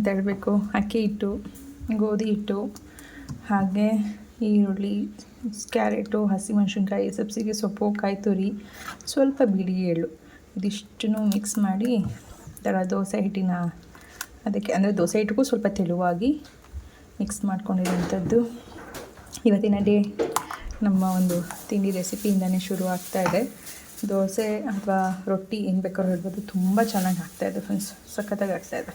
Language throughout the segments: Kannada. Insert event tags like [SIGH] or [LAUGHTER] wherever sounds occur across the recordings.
ಅಂತ ಹೇಳಬೇಕು. ಅಕ್ಕಿ ಹಿಟ್ಟು, ಗೋಧಿ ಹಿಟ್ಟು, ಹಾಗೆ ಈರುಳ್ಳಿ, ಕ್ಯಾರೆಟು, ಹಸಿಮೆಣ್ಸಿನ್ಕಾಯಿ, ಸಬ್ಸಿಗೆ ಸೊಪ್ಪು ಕಾಯಿ ತುರಿ ಸ್ವಲ್ಪ ಬಿಳಿ ಎಳ್ಳು. ಇದಿಷ್ಟನ್ನು ಮಿಕ್ಸ್ ಮಾಡಿ ಥರ ದೋಸೆ ಹಿಟ್ಟಿನ ಅದಕ್ಕೆ ಅಂದರೆ ದೋಸೆ ಹಿಟ್ಟಿಗೂ ಸ್ವಲ್ಪ ತೆಳುವಾಗಿ ಮಿಕ್ಸ್ ಮಾಡ್ಕೊಂಡಿರುವಂಥದ್ದು. ಇವತ್ತಿನ ಡೇ ನಮ್ಮ ಒಂದು ತಿಂಡಿ ರೆಸಿಪಿಯಿಂದನೇ ಶುರು ಆಗ್ತಾ ಇದೆ. ದೋಸೆ ಅಥವಾ ರೊಟ್ಟಿ ಏನು ಬೇಕಾದ್ರೂ ಹೇಳ್ಬೋದು. ತುಂಬ ಚೆನ್ನಾಗಿ ಆಗ್ತಾಯಿದೆ ಫ್ರೆಂಡ್ಸ್ ಸಖತ್ತಾಗಿ ಆಗ್ತಾಯಿದೆ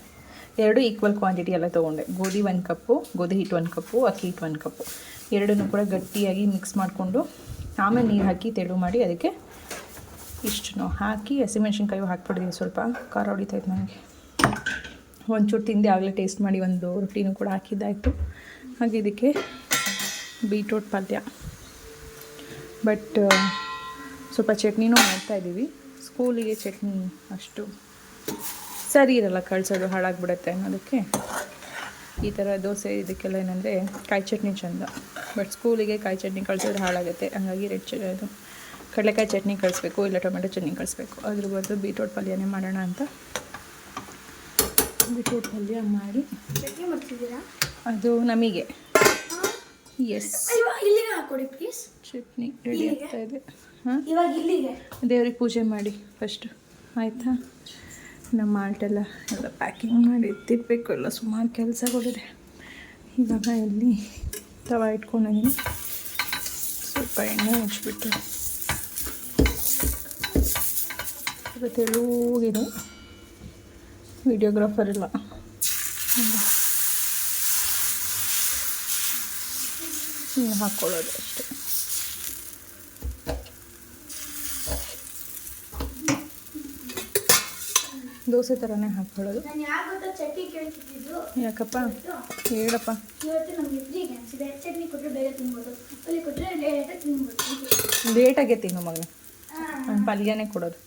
ಎರಡು ಈಕ್ವಲ್ ಕ್ವಾಂಟಿಟಿ ಎಲ್ಲ ತೊಗೊಂಡೆ. ಗೋಧಿ ಒಂದು ಕಪ್ಪು, ಗೋಧಿ ಹಿಟ್ಟು ಒಂದು ಕಪ್ಪು, ಅಕ್ಕಿ ಹಿಟ್ಟು ಒಂದು ಕಪ್ಪು. ಎರಡನ್ನೂ ಕೂಡ ಗಟ್ಟಿಯಾಗಿ ಮಿಕ್ಸ್ ಮಾಡಿಕೊಂಡು, ಆಮೇಲೆ ನೀರು ಹಾಕಿ ತೆಳು ಮಾಡಿ ಅದಕ್ಕೆ ಇಷ್ಟನ್ನು ಹಾಕಿ, ಹಸಿಮೆಣ್ಸಿನ್ಕಾಯಿ ಹಾಕ್ಬಿಟ್ಟಿದ್ದೀನಿ ಸ್ವಲ್ಪ, ಖಾರ ಹೊಡಿತೈತೆ ನನಗೆ. ಒಂಚೂರು ತಿಂದೆ ಆಗಲೇ ಟೇಸ್ಟ್ ಮಾಡಿ ಒಂದು ರೊಟ್ಟಿನೂ ಕೂಡ ಹಾಕಿದ್ದಾಯಿತು. ಹಾಗೆ ಇದಕ್ಕೆ ಬೀಟ್ರೂಟ್ ಪಲ್ಯ. ಬಟ್ ಸ್ವಲ್ಪ ಚಟ್ನಿನೂ ಮಾಡ್ತಾಯಿದ್ದೀವಿ ಸ್ಕೂಲಿಗೆ ಚಟ್ನಿ ಅಷ್ಟು ಸರಿ ಇರಲ್ಲ ಕಳಿಸೋದು ಹಾಳಾಗ್ಬಿಡುತ್ತೆ ಅನ್ನೋದಕ್ಕೆ ಈ ಥರ ದೋಸೆ ಇದಕ್ಕೆಲ್ಲ ಏನಂದರೆ ಕಾಯಿ ಚಟ್ನಿ ಚೆಂದ. ಬಟ್ ಸ್ಕೂಲಿಗೆ ಕಾಯಿ ಚಟ್ನಿ ಕಳಿಸೋದು ಹಾಳಾಗುತ್ತೆ. ಹಂಗಾಗಿ ರೆಡ್ ಚ ಇದು ಕಡಲೆಕಾಯಿ ಚಟ್ನಿ ಕಳಿಸ್ಬೇಕು ಇಲ್ಲ ಟೊಮೆಟೊ ಚಟ್ನಿ ಕಳಿಸ್ಬೇಕು. ಅದ್ರ ಬದಲು ಬೀಟ್ರೋಟ್ ಪಲ್ಯನೇ ಮಾಡೋಣ ಅಂತ. ಬೀಟ್ರೋಟ್ ಪಲ್ಯ ಮಾಡಿ. ಚಟ್ನಿ ಮಾಡ್ತಿದ್ದೀರಾ? ಅದು ನಮಗೆ. ಎಸ್ ಇಲ್ಲಿಗೆ ಹಾಕೊಡಿ ಪ್ಲೀಸ್ ಚಟ್ನಿ ರೆಡಿ ಆಗ್ತಾ ಇದೆ. ಹಾಂ? ಇವಾಗ ಇಲ್ಲಿಗೆ? ದೇವ್ರಿಗೆ ಪೂಜೆ ಮಾಡಿ ಫಸ್ಟು ಆಯಿತಾ? ನಮ್ಮ ಮಾಲ್ಟೆಲ್ಲ ಎಲ್ಲ ಪ್ಯಾಕಿಂಗ್ ಮಾಡಿ ಎತ್ತಿರಬೇಕು ಎಲ್ಲ ಸುಮಾರು ಕೆಲಸಗಳಿದೆ. ಇವಾಗ ಎಲ್ಲಿ ತವ ಇಟ್ಕೊಂಡಿದ್ದೀನಿ ಸ್ವಲ್ಪ ಎಣ್ಣೆ ಹಚ್ಬಿಟ್ಟು ಸ್ವಲ್ಪ ತೆಳುಗಿದೆ ವಿಡಿಯೋಗ್ರಾಫರ್ ಇಲ್ಲ. ಹಾಕ್ಕೊಳ್ಳೋದು ಅಷ್ಟೇ. ದೋಸೆ ಥರನೇ ಕೇಳ್ತಿದ್ದು ಯಾಕಪ್ಪ? ಹೇಳಪ್ಪ. ಲೇಟಾಗಿ ತಿನ್ನು ಮಗನ. ನಾನು ಪಲ್ಯನೇ ಕೊಡೋದು.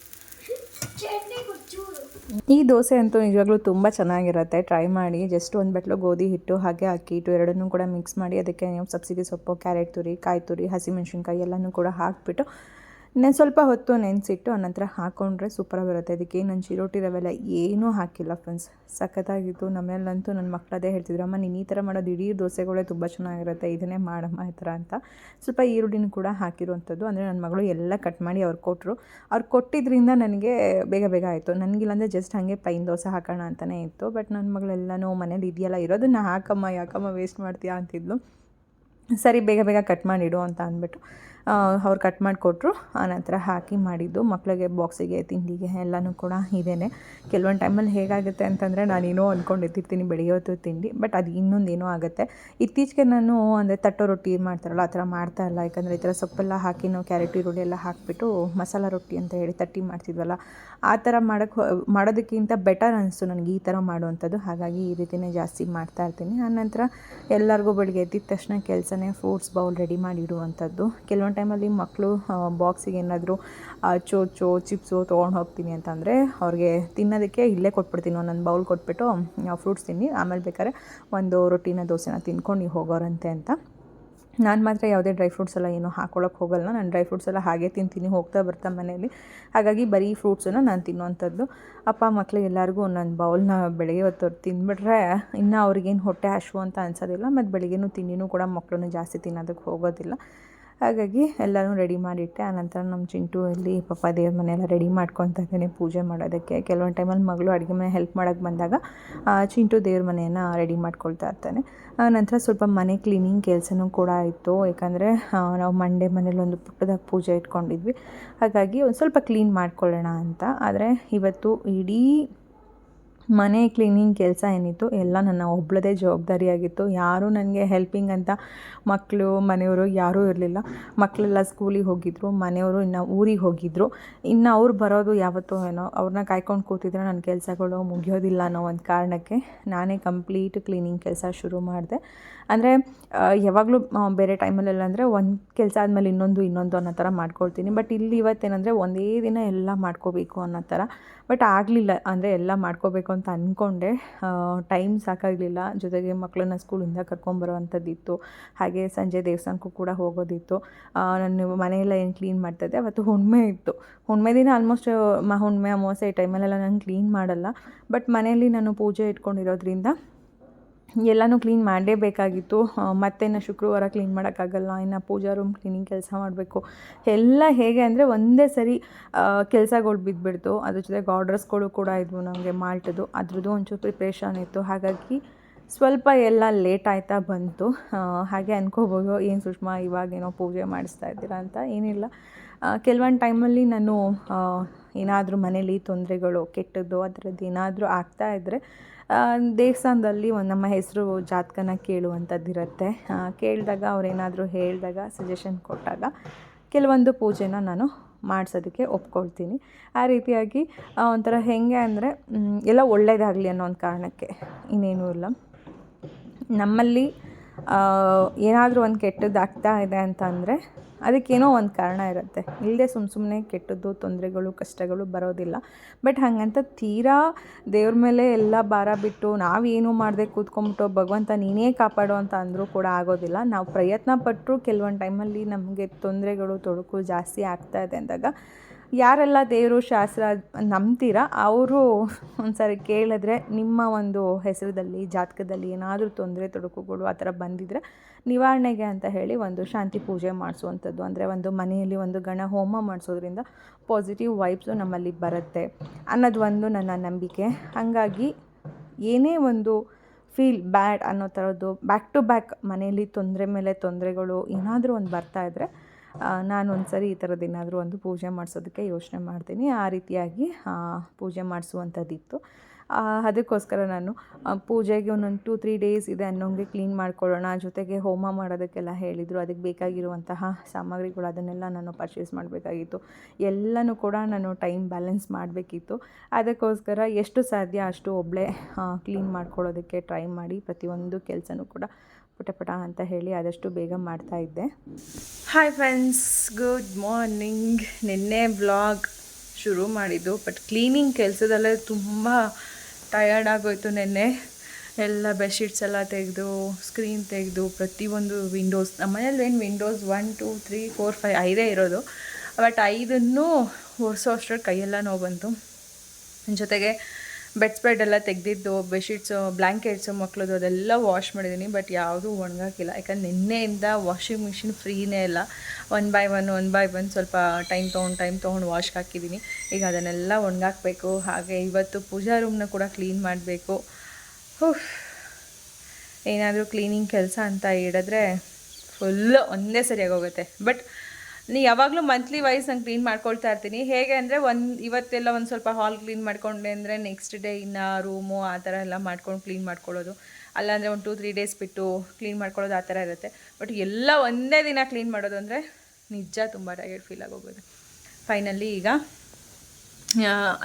ಈ ದೋಸೆ ಅಂತೂ ನಿಜವಾಗ್ಲೂ ತುಂಬ ಚೆನ್ನಾಗಿರುತ್ತೆ. ಟ್ರೈ ಮಾಡಿ. ಜಸ್ಟ್ ಒಂದು ಬಟ್ಲು ಗೋಧಿ ಹಿಟ್ಟು ಹಾಗೆ ಅಕ್ಕಿ ಹಿಟ್ಟು ಎರಡನ್ನೂ ಕೂಡ ಮಿಕ್ಸ್ ಮಾಡಿ. ಅದಕ್ಕೆ ನೀವು ಸಬ್ಸಿಗೆ ಸೊಪ್ಪು ಕ್ಯಾರೆಟ್ ತುರಿ ಕಾಯಿ ತುರಿ ಹಸಿಮೆಣ್ಸಿನ್ಕಾಯಿ ಎಲ್ಲನೂ ಕೂಡ ಹಾಕಿಬಿಟ್ಟು ನೆನ್ ಸ್ವಲ್ಪ ಹೊತ್ತು ನೆನೆಸಿಟ್ಟು ಅನಂತರ ಹಾಕ್ಕೊಂಡ್ರೆ ಸೂಪರಾಗಿ ಬರುತ್ತೆ. ಅದಕ್ಕೆ ನಾನು ಚಿರೋಟಿ ರವೆಲ್ಲ ಏನೂ ಹಾಕಿಲ್ಲ ಫ್ರೆಂಡ್ಸ್ ಸಖತ್ತಾಗಿತ್ತು. ನಮ್ಮಲ್ಲಂತೂ ನನ್ನ ಮಕ್ಕಳದೇ ಹೇಳ್ತಿದ್ರು, ಅಮ್ಮ, ನೀನು ಈ ಥರ ಮಾಡೋದು ಇಡೀ ದೋಸೆಗಳೇ ತುಂಬ ಚೆನ್ನಾಗಿರುತ್ತೆ, ಇದನ್ನೇ ಮಾಡಮ್ಮ ಈ ಥರ ಅಂತ. ಸ್ವಲ್ಪ ಈರುಳ್ಳಿನೂ ಕೂಡ ಹಾಕಿರುವಂಥದ್ದು. ಅಂದರೆ ನನ್ನ ಮಗಳು ಎಲ್ಲ ಕಟ್ ಮಾಡಿ ಅವ್ರು ಕೊಟ್ಟರು ಅವ್ರು ಕೊಟ್ಟಿದ್ದರಿಂದ ನನಗೆ ಬೇಗ ಬೇಗ ಆಯಿತು. ನನಗಿಲ್ಲಾಂದರೆ ಜಸ್ಟ್ ಹಾಗೆ ಪ್ಲೈನ್ ದೋಸೆ ಹಾಕೋಣ ಅಂತಲೇ ಇತ್ತು. ಬಟ್ ನನ್ನ ಮಗಳೆಲ್ಲನೂ ಮನೇಲಿ ಇದೆಯಲ್ಲ, ಇರೋದನ್ನ ಹಾಕಮ್ಮ, ಯಾಕಮ್ಮ ವೇಸ್ಟ್ ಮಾಡ್ತೀಯಾ ಅಂತಿದ್ಲು. ಸರಿ, ಬೇಗ ಬೇಗ ಕಟ್ ಮಾಡಿಡು ಅಂತ ಅಂದ್ಬಿಟ್ಟು ಅವ್ರು ಕಟ್ ಮಾಡಿಕೊಟ್ರು. ಆನಂತರ ಹಾಕಿ ಮಾಡಿದ್ದು. ಮಕ್ಕಳಿಗೆ ಬಾಕ್ಸಿಗೆ ತಿಂಡಿಗೆ ಎಲ್ಲನೂ ಕೂಡ ಇದೇನೆ. ಕೆಲವೊಂದು ಟೈಮಲ್ಲಿ ಹೇಗಾಗುತ್ತೆ ಅಂತಂದರೆ ನಾನೇನೋ ಬೆಳಿಗ್ಗೆ ಹೊತ್ತು ತಿಂಡಿ ಬಟ್ ಅದು ಇನ್ನೊಂದು ಏನೋ ಆಗುತ್ತೆ. ಇತ್ತೀಚೆಗೆ ನಾನು ಅಂದರೆ ತಟ್ಟೋ ರೊಟ್ಟಿ ಮಾಡ್ತಾರಲ್ಲ, ಆ ಥರ ಮಾಡ್ತಾ ಇಲ್ಲ. ಯಾಕಂದರೆ ಈ ಥರ ಸೊಪ್ಪೆಲ್ಲ ಹಾಕಿ ನಾವು ಕ್ಯಾರೆಟ್, ಈರುಳ್ಳಿ ಎಲ್ಲ ಹಾಕಿಬಿಟ್ಟು ಮಸಾಲ ರೊಟ್ಟಿ ಅಂತ ಹೇಳಿ ತಟ್ಟಿ ಮಾಡ್ತಿದ್ವಲ್ಲ, ಆ ಥರ ಮಾಡೋಕ್ಕೆ ಮಾಡೋದಕ್ಕಿಂತ ಬೆಟರ್ ಅನಿಸ್ತು ನನಗೆ ಈ ಥರ ಮಾಡುವಂಥದ್ದು. ಹಾಗಾಗಿ ಈ ರೀತಿಯೇ ಜಾಸ್ತಿ ಮಾಡ್ತಾ ಇರ್ತೀನಿ. ಆನಂತರ ಎಲ್ಲರಿಗೂ ಬೆಳಿಗ್ಗೆ ಎದ್ದಿದ ತಕ್ಷಣ ಕೆಲಸನೇ ಫ್ರೂಟ್ಸ್ ಬೌಲ್ ರೆಡಿ ಮಾಡಿ ಇಡುವಂಥದ್ದು. ಕೆಲವೊಂದು ಟೈಮಲ್ಲಿ ಮಕ್ಕಳು ಬಾಕ್ಸಿಗೆ ಏನಾದರೂ ಚೋಚೋ ಚಿಪ್ಸು ತೊಗೊಂಡು ಹೋಗ್ತೀನಿ ಅಂತಂದರೆ ಅವ್ರಿಗೆ ತಿನ್ನೋದಕ್ಕೆ ಇಲ್ಲೇ ಕೊಟ್ಬಿಡ್ತೀನಿ. ಒಂದೊಂದು ಬೌಲ್ ಕೊಟ್ಬಿಟ್ಟು ಫ್ರೂಟ್ಸ್ ತಿನ್ನಿ. ಆಮೇಲೆ ಬೇಕಾದ್ರೆ ಒಂದು ರೊಟ್ಟಿನ ದೋಸೆನ ತಿನ್ಕೊಂಡು ನೀವು ಹೋಗೋರಂತೆ ಅಂತ. ನಾನು ಮಾತ್ರ ಯಾವುದೇ ಡ್ರೈ ಫ್ರೂಟ್ಸ್ ಎಲ್ಲ ಏನೂ ಹಾಕೊಳ್ಳೋಕೆ ಹೋಗಲ್ಲ ನಾನು ಡ್ರೈ ಫ್ರೂಟ್ಸ್ ಎಲ್ಲ ಹಾಗೆ ತಿಂತೀನಿ. ಹೋಗ್ತಾ ಬರ್ತಾ ಮನೆಯಲ್ಲಿ. ಹಾಗಾಗಿ ಬರೀ ಫ್ರೂಟ್ಸನ್ನು ನಾನು ತಿನ್ನುವಂಥದ್ದು. ಅಪ್ಪ ಮಕ್ಕಳು ಎಲ್ಲರಿಗೂ ಒಂದೊಂದು ಬೌಲ್ನ ಬೆಳಗ್ಗೆ ಹೊತ್ತು ತಿಂದ್ಬಿಟ್ರೆ ಇನ್ನು ಅವ್ರಿಗೇನು ಹೊಟ್ಟೆ ಹಶು ಅಂತ ಅನ್ಸೋದಿಲ್ಲ. ಮತ್ತು ಬೆಳಿಗ್ಗೆನೂ ತಿಂಡಿನೂ ಕೂಡ ಮಕ್ಕಳನ್ನು ಜಾಸ್ತಿ ತಿನ್ನೋದಕ್ಕೆ ಹೋಗೋದಿಲ್ಲ. ಹಾಗಾಗಿ ಎಲ್ಲನೂ ರೆಡಿ ಮಾಡಿಟ್ಟೆ. ಆನಂತರ ನಮ್ಮ ಚಿಂಟು ಅಲ್ಲಿ ಪಾಪ ದೇವ್ರ ಮನೆಯೆಲ್ಲ ರೆಡಿ ಮಾಡ್ಕೊತಾ ಇದ್ದೇನೆ ಪೂಜೆ ಮಾಡೋದಕ್ಕೆ. ಕೆಲವೊಂದು ಟೈಮಲ್ಲಿ ಮಗಳು ಅಡುಗೆ ಮನೆ ಹೆಲ್ಪ್ ಮಾಡೋಕ್ಕೆ ಬಂದಾಗ ಚಿಂಟು ದೇವ್ರ ಮನೆಯನ್ನು ರೆಡಿ ಮಾಡ್ಕೊಳ್ತಾ ಇರ್ತಾನೆ. ನಂತರ ಸ್ವಲ್ಪ ಮನೆ ಕ್ಲೀನಿಂಗ್ ಕೆಲಸನೂ ಕೂಡ ಇತ್ತು ಯಾಕಂದರೆ ನಾವು ಮಂಡೆ ಮನೇಲಿ ಒಂದು ಪುಟ್ಟದಾಗಿ ಪೂಜೆ ಇಟ್ಕೊಂಡಿದ್ವಿ. ಹಾಗಾಗಿ ಒಂದು ಸ್ವಲ್ಪ ಕ್ಲೀನ್ ಮಾಡ್ಕೊಳ್ಳೋಣ ಅಂತ. ಆದರೆ ಇವತ್ತು ಇಡೀ ಮನೆ ಕ್ಲೀನಿಂಗ್ ಕೆಲಸ ಏನಿತ್ತು, ಎಲ್ಲ ನನ್ನ ಒಬ್ಳದೇ ಜವಾಬ್ದಾರಿಯಾಗಿತ್ತು. ಯಾರೂ ನನಗೆ ಹೆಲ್ಪಿಂಗ್ ಅಂತ ಮಕ್ಕಳು ಮನೆಯವರು ಯಾರೂ ಇರಲಿಲ್ಲ. ಮಕ್ಕಳೆಲ್ಲ ಸ್ಕೂಲಿಗೆ ಹೋಗಿದ್ರು, ಮನೆಯವರು ಇನ್ನು ಊರಿಗೆ ಹೋಗಿದ್ರು. ಇನ್ನು ಅವ್ರು ಬರೋದು ಯಾವತ್ತೋ ಏನೋ, ಅವ್ರನ್ನ ಕಾಯ್ಕೊಂಡು ಕೂತಿದ್ರೆ ನನ್ನ ಕೆಲಸಗಳು ಮುಗಿಯೋದಿಲ್ಲ ಅನ್ನೋ ಒಂದು ಕಾರಣಕ್ಕೆ ನಾನೇ ಕಂಪ್ಲೀಟ್ ಕ್ಲೀನಿಂಗ್ ಕೆಲಸ ಶುರು ಮಾಡಿದೆ. ಅಂದರೆ ಯಾವಾಗಲೂ ಬೇರೆ ಟೈಮಲ್ಲೆಲ್ಲ ಅಂದರೆ ಒಂದು ಕೆಲಸ ಆದಮೇಲೆ ಇನ್ನೊಂದು ಇನ್ನೊಂದು ಅನ್ನೋ ಥರ ಮಾಡ್ಕೊಳ್ತೀನಿ. ಬಟ್ ಇಲ್ಲಿ ಇವತ್ತೇನಂದರೆ ಒಂದೇ ದಿನ ಎಲ್ಲ ಮಾಡ್ಕೋಬೇಕು ಅನ್ನೋ ಥರ. ಬಟ್ ಆಗಲಿಲ್ಲ ಅಂದರೆ ಎಲ್ಲ ಮಾಡ್ಕೋಬೇಕು ಅಂತ ಅಂದ್ಕೊಂಡೆ ಟೈಮ್ ಸಾಕಾಗಲಿಲ್ಲ. ಜೊತೆಗೆ ಮಕ್ಕಳನ್ನ ಸ್ಕೂಲಿಂದ ಕರ್ಕೊಂಬರುವಂಥದ್ದಿತ್ತು ಹಾಗೆ ಸಂಜೆ ದೇವಸ್ಥಾನಕ್ಕೂ ಕೂಡ ಹೋಗೋದಿತ್ತು. ನಾನು ಮನೆಯೆಲ್ಲ ಏನು ಕ್ಲೀನ್ ಮಾಡ್ತಾಯಿದ್ದೆ ಅವತ್ತು ಹುಣ್ಮೆ ಇತ್ತು. ಹುಣ್ಮೆ ದಿನ ಆಲ್ಮೋಸ್ಟ್ ಮ, ಹುಣ್ಮೆ, ಅಮಾವಾಸ್ಯೆ ಈ ಟೈಮಲ್ಲೆಲ್ಲ ನಾನು ಕ್ಲೀನ್ ಮಾಡಲ್ಲ. ಬಟ್ ಮನೆಯಲ್ಲಿ ನಾನು ಪೂಜೆ ಇಟ್ಕೊಂಡಿರೋದ್ರಿಂದ ಎಲ್ಲನೂ ಕ್ಲೀನ್ ಮಾಡಲೇಬೇಕಾಗಿತ್ತು ಮತ್ತೆ ಇನ್ನು ಶುಕ್ರವಾರ ಕ್ಲೀನ್ ಮಾಡೋಕ್ಕಾಗಲ್ಲ ಇನ್ನು ಪೂಜಾ ರೂಮ್ ಕ್ಲೀನಿಂಗ್ ಕೆಲಸ ಮಾಡಬೇಕು. ಎಲ್ಲ ಹೇಗೆ ಅಂದರೆ ಒಂದೇ ಸರಿ ಕೆಲಸಗಳು ಬಿದ್ದುಬಿಡ್ತು ಅದ್ರ ಜೊತೆಗೆ ಆರ್ಡರ್ಸ್ಗಳು ಕೂಡ ಇದ್ವು ನಮಗೆ ಮಾಲ್ಟದು. ಅದ್ರದ್ದು ಒಂಚೂರು ಪ್ರಿಪ್ರೇಷನ್ ಇತ್ತು. ಹಾಗಾಗಿ ಸ್ವಲ್ಪ ಎಲ್ಲ ಲೇಟ್ ಆಯ್ತಾ ಬಂತು. ಹಾಗೆ ಅನ್ಕೋಬೋದು ಏನು ಸುಷ್ಮಾ ಇವಾಗೇನೋ ಪೂಜೆ ಮಾಡಿಸ್ತಾ ಇದ್ದೀರಾ ಅಂತ ಏನಿಲ್ಲ. ಕೆಲವೊಂದು ಟೈಮಲ್ಲಿ ನಾನು ಏನಾದರೂ ಮನೇಲಿ ತೊಂದರೆಗಳು ಕೆಟ್ಟದ್ದು ಆ ಥರದ್ದು ಏನಾದರೂ ಆಗ್ತಾ ಇದ್ದರೆ ಆ, ದೇವಸ್ಥಾನದಲ್ಲಿ ಒಂದು ನಮ್ಮ ಹೆಸರು ಜಾತಕನ ಕೇಳುವಂಥದ್ದಿರುತ್ತೆ. ಕೇಳಿದಾಗ ಅವ್ರೇನಾದರೂ ಹೇಳಿದಾಗ ಸಜೆಷನ್ ಕೊಟ್ಟಾಗ ಕೆಲವೊಂದು ಪೂಜೆನ ನಾನು ಮಾಡಿಸೋದಕ್ಕೆ ಒಪ್ಕೊಳ್ತೀನಿ. ಆ ರೀತಿಯಾಗಿ ಒಂಥರ ಹೇಗೆ ಅಂದರೆ ಎಲ್ಲ ಒಳ್ಳೆಯದಾಗಲಿ ಅನ್ನೋ ಒಂದು ಕಾರಣಕ್ಕೆ, ಇನ್ನೇನೂ ಇಲ್ಲ. ನಮ್ಮಲ್ಲಿ ಏನಾದರೂ ಒಂದು ಕೆಟ್ಟದ್ದು ಆಗ್ತಾ ಇದೆ ಅಂತ ಅಂದರೆ ಅದಕ್ಕೇನೋ ಒಂದು ಕಾರಣ ಇರುತ್ತೆ. ಇಲ್ಲದೆ ಸುಮ್ಮ ಸುಮ್ಮನೆ ಕೆಟ್ಟದ್ದು, ತೊಂದರೆಗಳು, ಕಷ್ಟಗಳು ಬರೋದಿಲ್ಲ. ಬಟ್ ಹಾಗಂತ ತೀರಾ ದೇವ್ರ ಮೇಲೆ ಎಲ್ಲ ಭಾರ ಬಿಟ್ಟು ನಾವೇನು ಮಾಡದೆ ಕೂತ್ಕೊಂಬಿಟ್ಟು ಭಗವಂತ ನೀನೇ ಕಾಪಾಡು ಅಂತ ಅಂದರೂ ಕೂಡ ಆಗೋದಿಲ್ಲ. ನಾವು ಪ್ರಯತ್ನ ಪಟ್ಟರು ಕೆಲವೊಂದು ಟೈಮಲ್ಲಿ ನಮಗೆ ತೊಂದರೆಗಳು, ತೊಡಕು ಜಾಸ್ತಿ ಆಗ್ತಾ ಇದೆ ಅಂದಾಗ ಯಾರೆಲ್ಲ ದೇವರು ಶಾಸ್ತ್ರ ನಂಬ್ತೀರಾ, ಅವರು ಒಂದ್ಸರಿ ಕೇಳಿದ್ರೆ ನಿಮ್ಮ ಒಂದು ಹೆಸರದಲ್ಲಿ ಜಾತಕದಲ್ಲಿ ಏನಾದರೂ ತೊಂದರೆ, ತೊಡಕುಗಳು ಆ ಥರ ಬಂದಿದ್ದರೆ ನಿವಾರಣೆಗೆ ಅಂತ ಹೇಳಿ ಒಂದು ಶಾಂತಿ ಪೂಜೆ ಮಾಡಿಸುವಂಥದ್ದು. ಅಂದರೆ ಒಂದು ಮನೆಯಲ್ಲಿ ಒಂದು ಗಣ ಹೋಮ ಮಾಡಿಸೋದ್ರಿಂದ ಪಾಸಿಟಿವ್ ವೈಬ್ಸು ನಮ್ಮಲ್ಲಿ ಬರುತ್ತೆ ಅನ್ನೋದು ಒಂದು ನನ್ನ ನಂಬಿಕೆ. ಹಾಗಾಗಿ ಏನೇ ಒಂದು ಫೀಲ್ ಬ್ಯಾಡ್ ಅನ್ನೋ ಥರದ್ದು ಬ್ಯಾಕ್ ಟು ಬ್ಯಾಕ್ ಮನೆಯಲ್ಲಿ ತೊಂದರೆ ಮೇಲೆ ತೊಂದರೆಗಳು ಏನಾದರೂ ಒಂದು ಬರ್ತಾ ಇದ್ದರೆ ನಾನು ಒಂದು ಸರಿ ಈ ಥರದ್ದು ಏನಾದರೂ ಒಂದು ಪೂಜೆ ಮಾಡಿಸೋದಕ್ಕೆ ಯೋಚನೆ ಮಾಡ್ತೀನಿ. ಆ ರೀತಿಯಾಗಿ ಪೂಜೆ ಮಾಡಿಸುವಂಥದ್ದಿತ್ತು. ಅದಕ್ಕೋಸ್ಕರ ನಾನು ಪೂಜೆಗೆ ಒಂದೊಂದು ಟೂ ತ್ರೀ ಡೇಸ್ ಇದೆ ಅನ್ನೋಂಗೆ ಕ್ಲೀನ್ ಮಾಡ್ಕೊಳ್ಳೋಣ, ಜೊತೆಗೆ ಹೋಮ ಮಾಡೋದಕ್ಕೆಲ್ಲ ಹೇಳಿದರು. ಅದಕ್ಕೆ ಬೇಕಾಗಿರುವಂತಹ ಸಾಮಗ್ರಿಗಳು ಅದನ್ನೆಲ್ಲ ನಾನು ಪರ್ಚೇಸ್ ಮಾಡಬೇಕಾಗಿತ್ತು. ಎಲ್ಲನೂ ಕೂಡ ನಾನು ಟೈಮ್ ಬ್ಯಾಲೆನ್ಸ್ ಮಾಡಬೇಕಿತ್ತು. ಅದಕ್ಕೋಸ್ಕರ ಎಷ್ಟು ಸಾಧ್ಯ ಅಷ್ಟು ಒಬ್ಬಳೇ ಕ್ಲೀನ್ ಮಾಡ್ಕೊಳ್ಳೋದಕ್ಕೆ ಟ್ರೈ ಮಾಡಿ ಪ್ರತಿಯೊಂದು ಕೆಲಸನೂ ಕೂಡ. ಪಟ ಪಟ ಅಂತ ಹೇಳಿ ಆದಷ್ಟು ಬೇಗ ಮಾಡ್ತಾ ಇದ್ದೆ. ಹಾಯ್ ಫ್ರೆಂಡ್ಸ್ ಗುಡ್ ಮಾರ್ನಿಂಗ್ ನಿನ್ನೆ ಬ್ಲಾಗ್ ಶುರು ಮಾಡಿದ್ದು ಬಟ್ ಕ್ಲೀನಿಂಗ್ ಕೆಲಸದಲ್ಲೇ ತುಂಬ ಟಯರ್ಡ್ ಆಗೋಯ್ತು ನಿನ್ನೆ. ಎಲ್ಲ ಬೆಡ್ಶೀಟ್ಸ್ ಎಲ್ಲ ತೆಗೆದು ಸ್ಕ್ರೀನ್ ತೆಗೆದು, ಪ್ರತಿಯೊಂದು ವಿಂಡೋಸ್ ನಮ್ಮ ಮನೇಲಿ ಏನು windows one two three four five ಐದೇ ಇರೋದು. ಬಟ್ ಐದನ್ನು ಒರೆಸೋ ಅಷ್ಟರಲ್ಲಿ ಕೈಯೆಲ್ಲ ನೋವು ಬಂತು. ಜೊತೆಗೆ ಬೆಡ್ ಸ್ಪ್ರೆಡ್ ಎಲ್ಲ ತೆಗೆದಿದ್ದು ಬೆಡ್ಶೀಟ್ಸು ಬ್ಲ್ಯಾಂಕೆಟ್ಸು ಮಕ್ಳದ್ದು ಅದೆಲ್ಲ ವಾಶ್ ಮಾಡಿದ್ದೀನಿ ಬಟ್ ಯಾವುದೂ ಒಣಗಾಕಿಲ್ಲ. ಯಾಕಂದ್ರೆ ನಿನ್ನೆಯಿಂದ ವಾಷಿಂಗ್ ಮಿಷಿನ್ ಫ್ರೀನೇ ಇಲ್ಲ. One by one one by one ಸ್ವಲ್ಪ ಟೈಮ್ ತೊಗೊಂಡು ಟೈಮ್ ತೊಗೊಂಡು ವಾಶ್ ಹಾಕಿದ್ದೀನಿ ಈಗ ಅದನ್ನೆಲ್ಲ ಒಣಗಾಕಬೇಕು. ಹಾಗೆ ಇವತ್ತು ಪೂಜಾ ರೂಮ್ನ ಕೂಡ ಕ್ಲೀನ್ ಮಾಡಬೇಕು. ಏನಾದರೂ ಕ್ಲೀನಿಂಗ್ ಕೆಲಸ ಅಂತ ಹೇಳಿದ್ರೆ ಫುಲ್ಲು ಒಂದೇ ಸರಿಯಾಗಿ ಹೋಗುತ್ತೆ. ಬಟ್ ಯಾವಾಗಲೂ ಮಂತ್ಲಿ ವೈಸ್ ನಾನು ಕ್ಲೀನ್ ಮಾಡ್ಕೊಳ್ತಾ ಇರ್ತೀನಿ. ಹೇಗೆ ಅಂದರೆ ಒಂದು, ಇವತ್ತೆಲ್ಲ ಒಂದು ಸ್ವಲ್ಪ ಹಾಲ್ ಕ್ಲೀನ್ ಮಾಡ್ಕೊಂಡೆ ಅಂದರೆ ನೆಕ್ಸ್ಟ್ ಡೇ ಇನ್ನು ರೂಮು ಆ ಥರ ಎಲ್ಲ ಮಾಡ್ಕೊಂಡು ಕ್ಲೀನ್ ಮಾಡ್ಕೊಳ್ಳೋದು. ಅಲ್ಲ ಅಂದರೆ ಒಂದು ಟೂ ತ್ರೀ ಡೇಸ್ ಬಿಟ್ಟು ಕ್ಲೀನ್ ಮಾಡ್ಕೊಳ್ಳೋದು ಆ ಥರ ಇರುತ್ತೆ. ಬಟ್ ಎಲ್ಲ ಒಂದೇ ದಿನ ಕ್ಲೀನ್ ಮಾಡೋದು ಅಂದರೆ ನಿಜ ತುಂಬ ಟಯರ್ಡ್ ಫೀಲ್ ಆಗೋಗೋದು ಫೈನಲಿ ಈಗ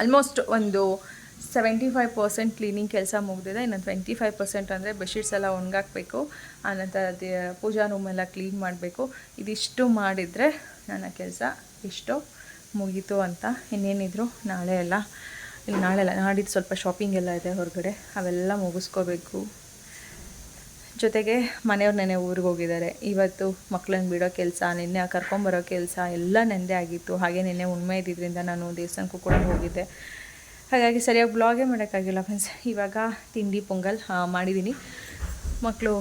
ಆಲ್ಮೋಸ್ಟ್ ಒಂದು ಸೆವೆಂಟಿ ಫೈವ್ ಪರ್ಸೆಂಟ್ ಕ್ಲೀನಿಂಗ್ ಕೆಲಸ ಮುಗಿದಿದೆ. ಇನ್ನು ಟ್ವೆಂಟಿ ಫೈವ್ ಪರ್ಸೆಂಟ್ ಅಂದರೆ ಬೆಡ್ಶೀಟ್ಸ್ ಎಲ್ಲ ಒಣಗಾಕಬೇಕು. ಆನಂತರ ಪೂಜಾ ರೂಮೆಲ್ಲ ಕ್ಲೀನ್ ಮಾಡಬೇಕು. ಇದಿಷ್ಟು ಮಾಡಿದರೆ ನನ್ನ ಕೆಲಸ ಇಷ್ಟು ಮುಗೀತು ಅಂತ. ಇನ್ನೇನಿದ್ರು ನಾಳೆ ಎಲ್ಲ ಇಲ್ಲಿ, ನಾಳೆ ಎಲ್ಲ ನಾಡಿದ್ದು ಸ್ವಲ್ಪ ಶಾಪಿಂಗ್ ಎಲ್ಲ ಇದೆ ಹೊರಗಡೆ. ಅವೆಲ್ಲ ಮುಗಿಸ್ಕೋಬೇಕು. ಜೊತೆಗೆ ಮನೆಯವ್ರು ನೆನೆ ಊರಿಗೆ ಹೋಗಿದ್ದಾರೆ. ಇವತ್ತು ಮಕ್ಕಳನ್ನ ಬಿಡೋ ಕೆಲಸ, ನಿನ್ನೆ ಕರ್ಕೊಂಬರೋ ಕೆಲಸ ಎಲ್ಲ ನೆಂದೇ ಆಗಿತ್ತು. ಹಾಗೆ ನಿನ್ನೆ ಉಣ್ಮೆ ಇದ್ದಿದ್ದರಿಂದ ನಾನು ದೇವಸ್ಥಾನಕ್ಕೂ ಕೂಡ ಹೋಗಿದ್ದೆ. ಹಾಗಾಗಿ ಸರಿಯಾಗಿ ಬ್ಲಾಗೇ ಮಾಡೋಕ್ಕಾಗಿಲ್ಲ ಫ್ರೆಂಡ್ಸ್ ಇವಾಗ ತಿಂಡಿ, ಪೊಂಗಲ್ ಮಾಡಿದ್ದೀನಿ ಮಕ್ಕಳು